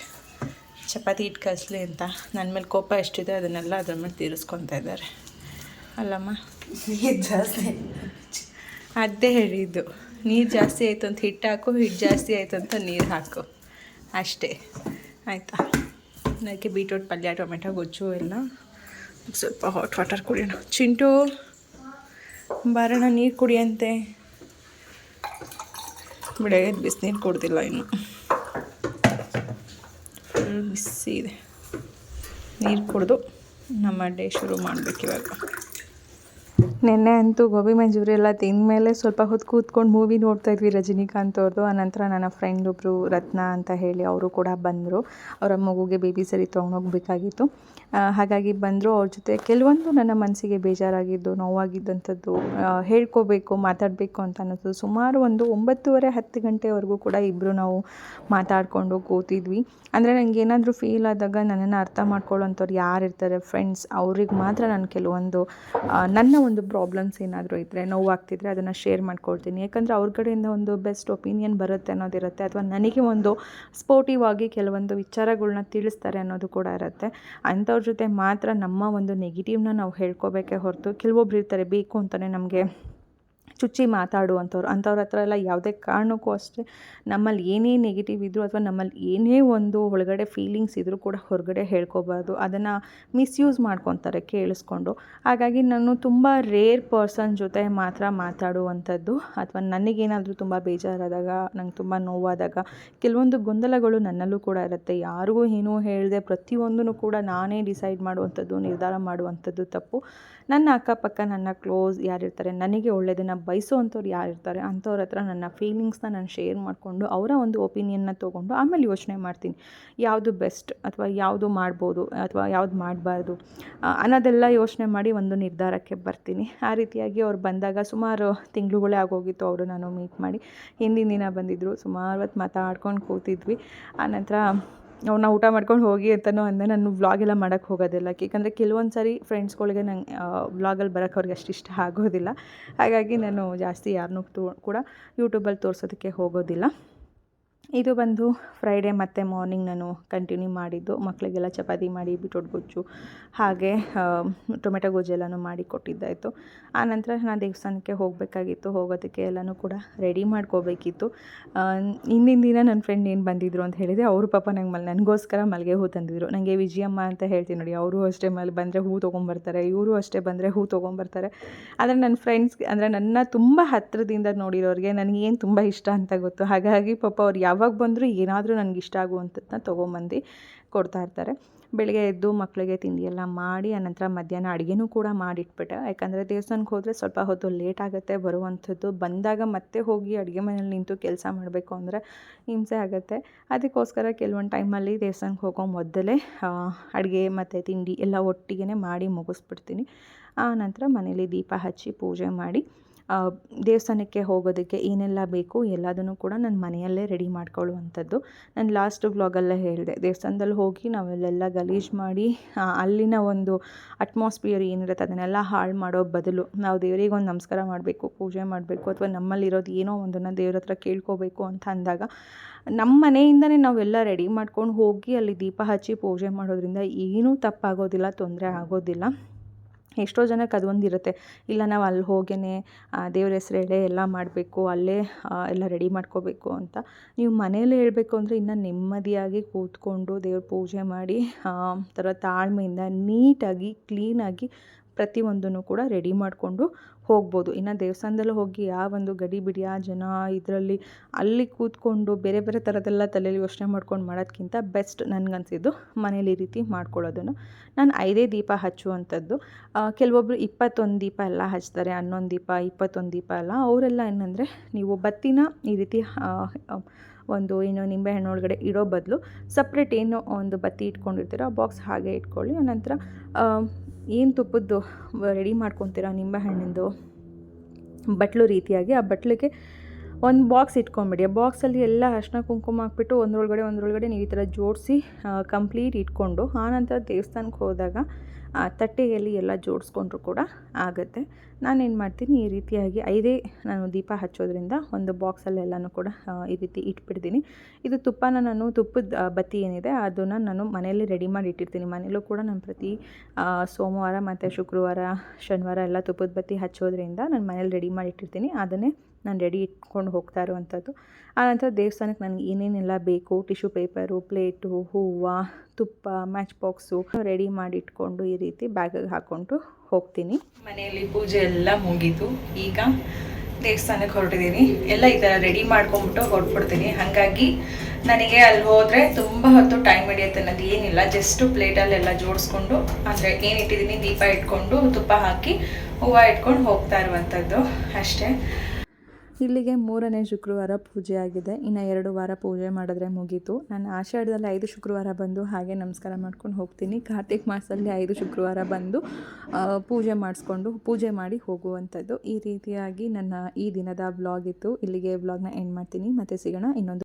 ಚಪಾತಿ ಹಿಟ್ಟು ಕಲಿಸ್ಲಿ ಅಂತ. ನನ್ನ ಮೇಲೆ ಕೋಪ ಎಷ್ಟಿದೆ ಅದನ್ನೆಲ್ಲ ಅದ್ರ ಮೇಲೆ ತೀರಿಸ್ಕೊತಾ ಇದ್ದಾರೆ. ಅಲ್ಲಮ್ಮ? ನೀರು ಜಾಸ್ತಿ. ಅದೇ ಹೇಳಿದ್ದು. ನೀರು ಜಾಸ್ತಿ ಆಯಿತು ಅಂತ ಹಿಟ್ಟು ಹಾಕು ಹಿಟ್ಟು ಜಾಸ್ತಿ ಆಯಿತು ಅಂತ ನೀರು ಹಾಕು. ಅಷ್ಟೇ. ಆಯಿತಾ? ಅದಕ್ಕೆ ಬೀಟ್ರೂಟ್ ಪಲ್ಯ ಟೊಮೆಟೊ ಗೊಜ್ಜು ಎಲ್ಲ. ಸ್ವಲ್ಪ ಹಾಟ್ ವಾಟರ್ ಕುಡಿಯೋಣ. ಚಿಂಟು? ಬಾರಣ ನೀರು ಕುಡಿಯಂತೆ. ಬೆಳಗ್ಗೆ ಬಿಸಿನೀರು ಕುಡ್ದಿಲ್ಲ ಇನ್ನು. ಫುಲ್ ಬಿಸಿ ಇದೆ. ನೀರು ಕುಡಿದು ನಮ್ಮ ಡೇ ಶುರು ಮಾಡಬೇಕು ಇವಾಗ. ನಿನ್ನೆ ಅಂತೂ ಗೋಬಿ ಮಂಚೂರಿ ಎಲ್ಲ ತಿಂದಮೇಲೆ ಸ್ವಲ್ಪ ಹೊತ್ತು ಕೂತ್ಕೊಂಡು ಮೂವಿ ನೋಡ್ತಾ ಇದ್ವಿ ರಜನಿಕಾಂತ್ ಅವ್ರದ್ದು ಆನಂತರ ನನ್ನ ಫ್ರೆಂಡ್ ಒಬ್ಬರು ರತ್ನ ಅಂತ ಹೇಳಿ ಅವರು ಕೂಡ ಬಂದರು. ಅವರ ಮಗುಗೆ ಬೇಬಿ ಸರಿ ತೊಗೊಂಡೋಗ್ಬೇಕಾಗಿತ್ತು ಹಾಗಾಗಿ ಬಂದರು. ಅವ್ರ ಜೊತೆ ಕೆಲವೊಂದು ನನ್ನ ಮನಸ್ಸಿಗೆ ಬೇಜಾರಾಗಿದ್ದು, ನೋವಾಗಿದ್ದಂಥದ್ದು ಹೇಳ್ಕೋಬೇಕು, ಮಾತಾಡಬೇಕು ಅಂತ ಅನ್ನಿಸ್ತು ಸುಮಾರು ಒಂದು ಒಂಬತ್ತುವರೆ ಹತ್ತು ಗಂಟೆವರೆಗೂ ಕೂಡ ಇಬ್ಬರು ನಾವು ಮಾತಾಡಿಕೊಂಡು ಕೂತಿದ್ವಿ. ಅಂದರೆ ನನಗೆ ಏನಾದರೂ ಫೀಲ್ ಆದಾಗ ನನ್ನನ್ನು ಅರ್ಥ ಮಾಡ್ಕೊಳ್ಳೋಂಥವ್ರು ಯಾರು ಇರ್ತಾರೆ ಫ್ರೆಂಡ್ಸ್ ಅವ್ರಿಗೆ ಮಾತ್ರ ನಾನು ಕೆಲವೊಂದು ನನ್ನ ಒಂದು ಪ್ರಾಬ್ಲಮ್ಸ್ ಏನಾದರೂ ಇದ್ದರೆ ನೋವಾಗ್ತಿದ್ರೆ ಅದನ್ನು ಶೇರ್ ಮಾಡ್ಕೊಳ್ತೀನಿ. ಯಾಕಂದರೆ ಅವ್ರ ಕಡೆಯಿಂದ ಒಂದು ಬೆಸ್ಟ್ ಒಪಿನಿಯನ್ ಬರುತ್ತೆ ಅನ್ನೋದಿರುತ್ತೆ. ಅಥವಾ ನನಗೆ ಒಂದು ಸ್ಪೋರ್ಟಿವ್ ಆಗಿ ಕೆಲವೊಂದು ವಿಚಾರಗಳನ್ನ ತಿಳಿಸ್ತಾರೆ ಅನ್ನೋದು ಕೂಡ ಇರುತ್ತೆ. ಅಂಥವ್ರ ಜೊತೆ ಮಾತ್ರ ನಮ್ಮ ಒಂದು ನೆಗೆಟಿವ್ನ ನಾವು ಹೇಳ್ಕೋಬೇಕೇ ಹೊರತು, ಕೆಲವೊಬ್ರು ಇರ್ತಾರೆ, ಬೇಕು ಅಂತಲೇ ನಮಗೆ ಚುಚ್ಚಿ ಮಾತಾಡುವಂಥವ್ರು, ಅಂಥವ್ರ ಹತ್ರ ಎಲ್ಲ ಯಾವುದೇ ಕಾರಣಕ್ಕೂ ಅಷ್ಟೇ ನಮ್ಮಲ್ಲಿ ಏನೇ ನೆಗೆಟಿವ್ ಇದ್ದರೂ ಅಥವಾ ನಮ್ಮಲ್ಲಿ ಏನೇ ಒಂದು ಒಳಗಡೆ ಫೀಲಿಂಗ್ಸ್ ಇದ್ದರೂ ಕೂಡ ಹೊರಗಡೆ ಹೇಳ್ಕೋಬಾರ್ದು. ಅದನ್ನು ಮಿಸ್ಯೂಸ್ ಮಾಡ್ಕೊತಾರೆ ಕೇಳಿಸ್ಕೊಂಡು. ಹಾಗಾಗಿ ನಾನು ತುಂಬ ರೇರ್ ಪರ್ಸನ್ ಜೊತೆ ಮಾತ್ರ ಮಾತಾಡುವಂಥದ್ದು. ಅಥವಾ ನನಗೇನಾದರೂ ತುಂಬ ಬೇಜಾರಾದಾಗ, ನಂಗೆ ತುಂಬ ನೋವಾದಾಗ, ಕೆಲವೊಂದು ಗೊಂದಲಗಳು ನನ್ನಲ್ಲೂ ಕೂಡ ಇರುತ್ತೆ. ಯಾರಿಗೂ ಏನೂ ಹೇಳಿದೆ ಪ್ರತಿಯೊಂದೂ ಕೂಡ ನಾನೇ ಡಿಸೈಡ್ ಮಾಡುವಂಥದ್ದು, ನಿರ್ಧಾರ ಮಾಡುವಂಥದ್ದು ತಪ್ಪು. ನನ್ನ ಅಕ್ಕಪಕ್ಕ, ನನ್ನ ಕ್ಲೋಸ್ ಯಾರಿರ್ತಾರೆ ನನಗೆ ಒಳ್ಳೆಯದನ್ನು ಬಯಸುವಂಥವ್ರು ಯಾರಿರ್ತಾರೆ ಅಂಥವ್ರ ಹತ್ರ ನನ್ನ ಫೀಲಿಂಗ್ಸ್ನ ನಾನು ಶೇರ್ ಮಾಡಿಕೊಂಡು ಅವರ ಒಂದು ಒಪಿನಿಯನ್ನ ತೊಗೊಂಡು ಆಮೇಲೆ ಯೋಚನೆ ಮಾಡ್ತೀನಿ. ಯಾವುದು ಬೆಸ್ಟ್ ಅಥವಾ ಯಾವುದು ಮಾಡ್ಬೋದು ಅಥವಾ ಯಾವುದು ಮಾಡಬಾರ್ದು ಅನ್ನೋದೆಲ್ಲ ಯೋಚನೆ ಮಾಡಿ ಒಂದು ನಿರ್ಧಾರಕ್ಕೆ ಬರ್ತೀನಿ. ಆ ರೀತಿಯಾಗಿ ಅವ್ರು ಬಂದಾಗ ಸುಮಾರು ತಿಂಗಳುಗಳೇ ಆಗೋಗಿತ್ತು ಅವರು ನಾನು ಮೀಟ್ ಮಾಡಿ. ಹಿಂದಿನ ದಿನ ಬಂದಿದ್ದರು ಸುಮಾರು ಹೊತ್ತು ಮಾತಾಡ್ಕೊಂಡು ಕೂತಿದ್ವಿ. ಆನಂತರ ಅವ್ರನ್ನ ಊಟ ಮಾಡ್ಕೊಂಡು ಹೋಗಿ ಅಂತಲೂ ಅಂದೆ. ನಾನು ವ್ಲಾಗೆಲ್ಲ ಮಾಡೋಕ್ಕೆ ಹೋಗೋದಿಲ್ಲ. ಏಕೆಂದರೆ ಕೆಲವೊಂದು ಸಾರಿ ಫ್ರೆಂಡ್ಸ್ಗಳಿಗೆ ನಂಗೆ ವ್ಲಾಗಲ್ಲಿ ಬರೋಕ್ಕೆ ಅವ್ರಿಗೆ ಅಷ್ಟು ಇಷ್ಟ ಆಗೋದಿಲ್ಲ. ಹಾಗಾಗಿ ನಾನು ಜಾಸ್ತಿ ಯಾರನ್ನೂ ಕೂಡ ಯೂಟ್ಯೂಬಲ್ಲಿ ತೋರಿಸೋದಕ್ಕೆ ಹೋಗೋದಿಲ್ಲ. ಇದು ಬಂದು ಫ್ರೈಡೇ ಮತ್ತು ಮಾರ್ನಿಂಗ್ ನಾನು ಕಂಟಿನ್ಯೂ ಮಾಡಿದ್ದು. ಮಕ್ಕಳಿಗೆಲ್ಲ ಚಪಾತಿ ಮಾಡಿ ಬಿಟ್ರೋಟ್ ಗೊಜ್ಜು ಹಾಗೆ ಟೊಮೆಟೊ ಗೊಜ್ಜು ಎಲ್ಲನೂ ಮಾಡಿ ಕೊಟ್ಟಿದ್ದಾಯಿತು. ನಂತರ ನಾನು ದೇವಸ್ಥಾನಕ್ಕೆ ಹೋಗಬೇಕಾಗಿತ್ತು. ಹೋಗೋದಕ್ಕೆ ಎಲ್ಲನೂ ಕೂಡ ರೆಡಿ ಮಾಡ್ಕೋಬೇಕಿತ್ತು. ಆ, ಹಿಂದಿನ ದಿನ ನನ್ನ ಫ್ರೆಂಡ್ ಏನು ಬಂದಿದ್ರು ಅಂತ ಹೇಳಿದೆ ಅವರು ಪಾಪ ನಂಗೆ ಮಲ್ ನನಗೋಸ್ಕರ ಮಲ್ಲಿಗೆ ಹೂ ತಂದಿದ್ರು. ನನಗೆ ವಿಜಯಮ್ಮ ಅಂತ ಹೇಳ್ತೀನಿ ನೋಡಿ ಅವರು ಅಷ್ಟೇ ಮಲ್ ಬಂದರೆ ಹೂ ತೊಗೊಂಬರ್ತಾರೆ ಇವರು ಅಷ್ಟೇ ಬಂದರೆ ಹೂ ತೊಗೊಂಬರ್ತಾರೆ. ಆದರೆ ನನ್ನ ಫ್ರೆಂಡ್ಸ್ ಅಂದರೆ ನನ್ನ ತುಂಬ ಹತ್ತಿರದಿಂದ ನೋಡಿರೋರಿಗೆ ನನಗೇನು ತುಂಬ ಇಷ್ಟ ಅಂತ ಗೊತ್ತು. ಹಾಗಾಗಿ ಪಾಪ ಅವ್ರು ಯಾವಾಗ ಬಂದರೂ ಏನಾದರೂ ನನಗೆ ಇಷ್ಟ ಆಗುವಂಥದ್ದನ್ನ ತೊಗೊಂಬಂದು ಕೊಡ್ತಾ ಇರ್ತಾರೆ. ಬೆಳಗ್ಗೆ ಎದ್ದು ಮಕ್ಕಳಿಗೆ ತಿಂಡಿಯೆಲ್ಲ ಮಾಡಿ ಆನಂತರ ಮಧ್ಯಾಹ್ನ ಅಡುಗೆನೂ ಕೂಡ ಮಾಡಿಟ್ಬಿಟ್ಟೆ. ಯಾಕಂದರೆ ದೇವಸ್ಥಾನಕ್ಕೆ ಹೋದರೆ ಸ್ವಲ್ಪ ಹೊತ್ತು ಲೇಟ್ ಆಗುತ್ತೆ, ಬರುವಂಥದ್ದು. ಬಂದಾಗ ಮತ್ತೆ ಹೋಗಿ ಅಡುಗೆ ಮನೇಲಿ ನಿಂತು ಕೆಲಸ ಮಾಡಬೇಕು ಅಂದರೆ ಹಿಂಸೆ ಆಗುತ್ತೆ. ಅದಕ್ಕೋಸ್ಕರ ಕೆಲವೊಂದು ಟೈಮಲ್ಲಿ ದೇವಸ್ಥಾನಕ್ಕೆ ಹೋಗೋ ಮೊದಲೇ ಅಡುಗೆ ಮತ್ತು ತಿಂಡಿ ಎಲ್ಲ ಒಟ್ಟಿಗೆ ಮಾಡಿ ಮುಗಿಸ್ಬಿಡ್ತೀನಿ. ಆ ನಂತರ ಮನೇಲಿ ದೀಪ ಹಚ್ಚಿ ಪೂಜೆ ಮಾಡಿ ದೇವಸ್ಥಾನಕ್ಕೆ ಹೋಗೋದಕ್ಕೆ ಏನೆಲ್ಲ ಬೇಕು ಎಲ್ಲದನ್ನು ಕೂಡ ನಾನು ಮನೆಯಲ್ಲೇ ರೆಡಿ ಮಾಡ್ಕೊಳ್ಳುವಂಥದ್ದು. ನಾನು ಲಾಸ್ಟ್ ವ್ಲಾಗಲ್ಲೇ ಹೇಳಿದೆ, ದೇವಸ್ಥಾನದಲ್ಲಿ ಹೋಗಿ ನಾವೆಲ್ಲೆಲ್ಲ ಗಲೀಜು ಮಾಡಿ ಅಲ್ಲಿನ ಒಂದು ಅಟ್ಮಾಸ್ಫಿಯರ್ ಏನಿರುತ್ತೆ ಅದನ್ನೆಲ್ಲ ಹಾಳು ಮಾಡೋ ಬದಲು ನಾವು ದೇವರಿಗೆ ಒಂದು ನಮಸ್ಕಾರ ಮಾಡಬೇಕು, ಪೂಜೆ ಮಾಡಬೇಕು ಅಥವಾ ನಮ್ಮಲ್ಲಿರೋದು ಏನೋ ಒಂದನ್ನು ದೇವ್ರ ಹತ್ರ ಕೇಳ್ಕೋಬೇಕು ಅಂತ ಅಂದಾಗ ನಮ್ಮ ಮನೆಯಿಂದನೇ ನಾವೆಲ್ಲ ರೆಡಿ ಮಾಡ್ಕೊಂಡು ಹೋಗಿ ಅಲ್ಲಿ ದೀಪ ಹಚ್ಚಿ ಪೂಜೆ ಮಾಡೋದ್ರಿಂದ ಏನೂ ತಪ್ಪಾಗೋದಿಲ್ಲ, ತೊಂದರೆ ಆಗೋದಿಲ್ಲ. ಎಷ್ಟೋ ಜನಕ್ಕೆ ಅದೊಂದು ಇರುತ್ತೆ. ಇಲ್ಲ, ನಾವು ಅಲ್ಲಿ ಹೋಗೇ ದೇವ್ರ ಹೆಸ್ರು ಹೇಳೇ ಎಲ್ಲ ಮಾಡಬೇಕು, ಅಲ್ಲೇ ಎಲ್ಲ ರೆಡಿ ಮಾಡ್ಕೋಬೇಕು ಅಂತ. ನೀವು ಮನೆಯಲ್ಲೇ ಹೇಳಬೇಕು ಅಂದರೆ ಇನ್ನು ನೆಮ್ಮದಿಯಾಗಿ ಕೂತ್ಕೊಂಡು ದೇವ್ರ ಪೂಜೆ ಮಾಡಿ ಒಂಥರ ಥರ ತಾಳ್ಮೆಯಿಂದ ನೀಟಾಗಿ ಕ್ಲೀನಾಗಿ ಪ್ರತಿಯೊಂದನ್ನು ಕೂಡ ರೆಡಿ ಮಾಡಿಕೊಂಡು ಹೋಗ್ಬೋದು. ಇನ್ನು ದೇವಸ್ಥಾನದಲ್ಲಿ ಹೋಗಿ ಯಾವೊಂದು ಗಡಿ ಬಿಡಿ ಆ ಜನ ಇದರಲ್ಲಿ ಅಲ್ಲಿ ಕೂತ್ಕೊಂಡು ಬೇರೆ ಬೇರೆ ಥರದ್ದೆಲ್ಲ ತಲೆಯಲ್ಲಿ ಯೋಚನೆ ಮಾಡ್ಕೊಂಡು ಮಾಡೋದ್ಕಿಂತ ಬೆಸ್ಟ್ ನನಗನ್ಸಿದ್ದು ಮನೇಲಿ ಈ ರೀತಿ ಮಾಡ್ಕೊಳ್ಳೋದನ್ನು. ನಾನು ಐದೇ ದೀಪ ಹಚ್ಚುವಂಥದ್ದು. ಕೆಲವೊಬ್ಬರು ಇಪ್ಪತ್ತೊಂದು ದೀಪ ಎಲ್ಲ ಹಚ್ತಾರೆ ಹನ್ನೊಂದು ದೀಪ ಇಪ್ಪತ್ತೊಂದು ದೀಪ ಎಲ್ಲ. ಅವರೆಲ್ಲ ಏನಂದರೆ ನೀವು ಬತ್ತಿನ ಈ ರೀತಿ ಆ, ಆ, ಒಂದು ಏನು ನಿಂಬೆಹಣ್ಣು ಒಳಗಡೆ ಇಡೋ ಬದಲು ಸಪ್ರೇಟ್ ಏನು ಒಂದು ಬತ್ತಿ ಇಟ್ಕೊಂಡಿರ್ತೀರೋ ಆ ಬಾಕ್ಸ್ ಹಾಗೆ ಇಟ್ಕೊಳ್ಳಿ. ಆನಂತರ ಏನು ತುಪ್ಪದ್ದು ರೆಡಿ ಮಾಡ್ಕೊತೀರ ನಿಂಬೆಹಣ್ಣಿಂದು ಬಟ್ಲು ರೀತಿಯಾಗಿ ಆ ಬಟ್ಲಿಗೆ ಒಂದು ಬಾಕ್ಸ್ ಇಟ್ಕೊಂಬಿಡಿ. ಆ ಬಾಕ್ಸಲ್ಲಿ ಎಲ್ಲ ಅರ್ಶಿನ ಕುಂಕುಮ ಹಾಕ್ಬಿಟ್ಟು ಒಂದರೊಳಗಡೆ ಒಂದರೊಳಗಡೆ ನೀವು ಈ ಥರ ಜೋಡಿಸಿ ಕಂಪ್ಲೀಟ್ ಇಟ್ಕೊಂಡು ಆನಂತರ ದೇವಸ್ಥಾನಕ್ಕೆ ಹೋದಾಗ ತಟ್ಟೆಯಲ್ಲಿ ಎಲ್ಲ ಜೋಡಿಸ್ಕೊಂಡ್ರು ಕೂಡ ಆಗುತ್ತೆ. ನಾನೇನು ಮಾಡ್ತೀನಿ, ಈ ರೀತಿಯಾಗಿ ಐದೇ ನಾನು ದೀಪ ಹಚ್ಚೋದ್ರಿಂದ ಒಂದು ಬಾಕ್ಸಲ್ಲೆಲ್ಲನೂ ಕೂಡ ಈ ರೀತಿ ಇಟ್ಬಿಡ್ತೀನಿ. ಇದು ತುಪ್ಪನ ನಾನು ತುಪ್ಪದ ಬತ್ತಿ ಏನಿದೆ ಅದನ್ನು ನಾನು ಮನೆಯಲ್ಲಿ ರೆಡಿ ಮಾಡಿ ಇಟ್ಟಿರ್ತೀನಿ. ಮನೆಯಲ್ಲೂ ಕೂಡ ನಾನು ಪ್ರತಿ ಸೋಮವಾರ ಮತ್ತು ಶುಕ್ರವಾರ, ಶನಿವಾರ ಎಲ್ಲ ತುಪ್ಪದ ಬತ್ತಿ ಹಚ್ಚೋದ್ರಿಂದ ನಾನು ಮನೇಲಿ ರೆಡಿ ಮಾಡಿ ಇಟ್ಟಿರ್ತೀನಿ. ಅದನ್ನೇ ನಾನು ರೆಡಿ ಇಟ್ಕೊಂಡು ಹೋಗ್ತಾ ಇರುವಂಥದ್ದು. ಆನಂತರ ದೇವಸ್ಥಾನಕ್ಕೆ ನನಗೆ ಏನೇನೆಲ್ಲ ಬೇಕು, ಟಿಶ್ಯೂ ಪೇಪರು, ಪ್ಲೇಟು, ಹೂವು, ತುಪ್ಪ, ಮ್ಯಾಚ್ ಬಾಕ್ಸು ರೆಡಿ ಮಾಡಿ ಇಟ್ಕೊಂಡು ಈ ರೀತಿ ಬ್ಯಾಗಿಗೆ ಹಾಕ್ಕೊಂಡು ಹೋಗ್ತೀನಿ. ಮನೆಯಲ್ಲಿ ಪೂಜೆ ಎಲ್ಲ ಮುಗೀತು ಈಗ ದೇವಸ್ಥಾನಕ್ಕೆ ಹೊರಟಿದ್ದೀನಿ. ಎಲ್ಲ ಈ ಥರ ರೆಡಿ ಮಾಡ್ಕೊಂಬಿಟ್ಟು ಹೊರಟ್ಬಿಡ್ತೀನಿ. ಹಾಗಾಗಿ ನನಗೆ ಅಲ್ಲಿ ಹೋದರೆ ತುಂಬ ಹೊತ್ತು ಟೈಮ್ ಹಿಡಿಯುತ್ತೆ. ಅನ್ನೋದು ಏನಿಲ್ಲ ಜಸ್ಟು ಪ್ಲೇಟಲ್ಲೆಲ್ಲ ಜೋಡಿಸ್ಕೊಂಡು, ಅಂದರೆ ಏನು ಇಟ್ಟಿದ್ದೀನಿ, ದೀಪ ಇಟ್ಕೊಂಡು, ತುಪ್ಪ ಹಾಕಿ, ಹೂವು ಇಟ್ಕೊಂಡು ಹೋಗ್ತಾ ಇರುವಂಥದ್ದು. ಅಷ್ಟೇ. ಇಲ್ಲಿಗೆ ಮೂರನೇ ಶುಕ್ರವಾರ ಪೂಜೆ ಆಗಿದೆ ಇನ್ನು ಎರಡು ವಾರ ಪೂಜೆ ಮಾಡಿದ್ರೆ ಮುಗೀತು. ನಾನು ಆಷಾಢದಲ್ಲಿ ಐದು ಶುಕ್ರವಾರ ಬಂದು ಹಾಗೆ ನಮಸ್ಕಾರ ಮಾಡ್ಕೊಂಡು ಹೋಗ್ತೀನಿ. ಕಾರ್ತಿಕ್ ಮಾಸದಲ್ಲಿ ಐದು ಶುಕ್ರವಾರ ಬಂದು ಪೂಜೆ ಮಾಡಿಸ್ಕೊಂಡು ಪೂಜೆ ಮಾಡಿ ಹೋಗುವಂಥದ್ದು. ಈ ರೀತಿಯಾಗಿ ನನ್ನ ಈ ದಿನದ ಬ್ಲಾಗ್ ಇತ್ತು. ಇಲ್ಲಿಗೆ ಬ್ಲಾಗ್ನ ಎಂಡ್ ಮಾಡ್ತೀನಿ. ಮತ್ತೆ ಸಿಗೋಣ ಇನ್ನೊಂದು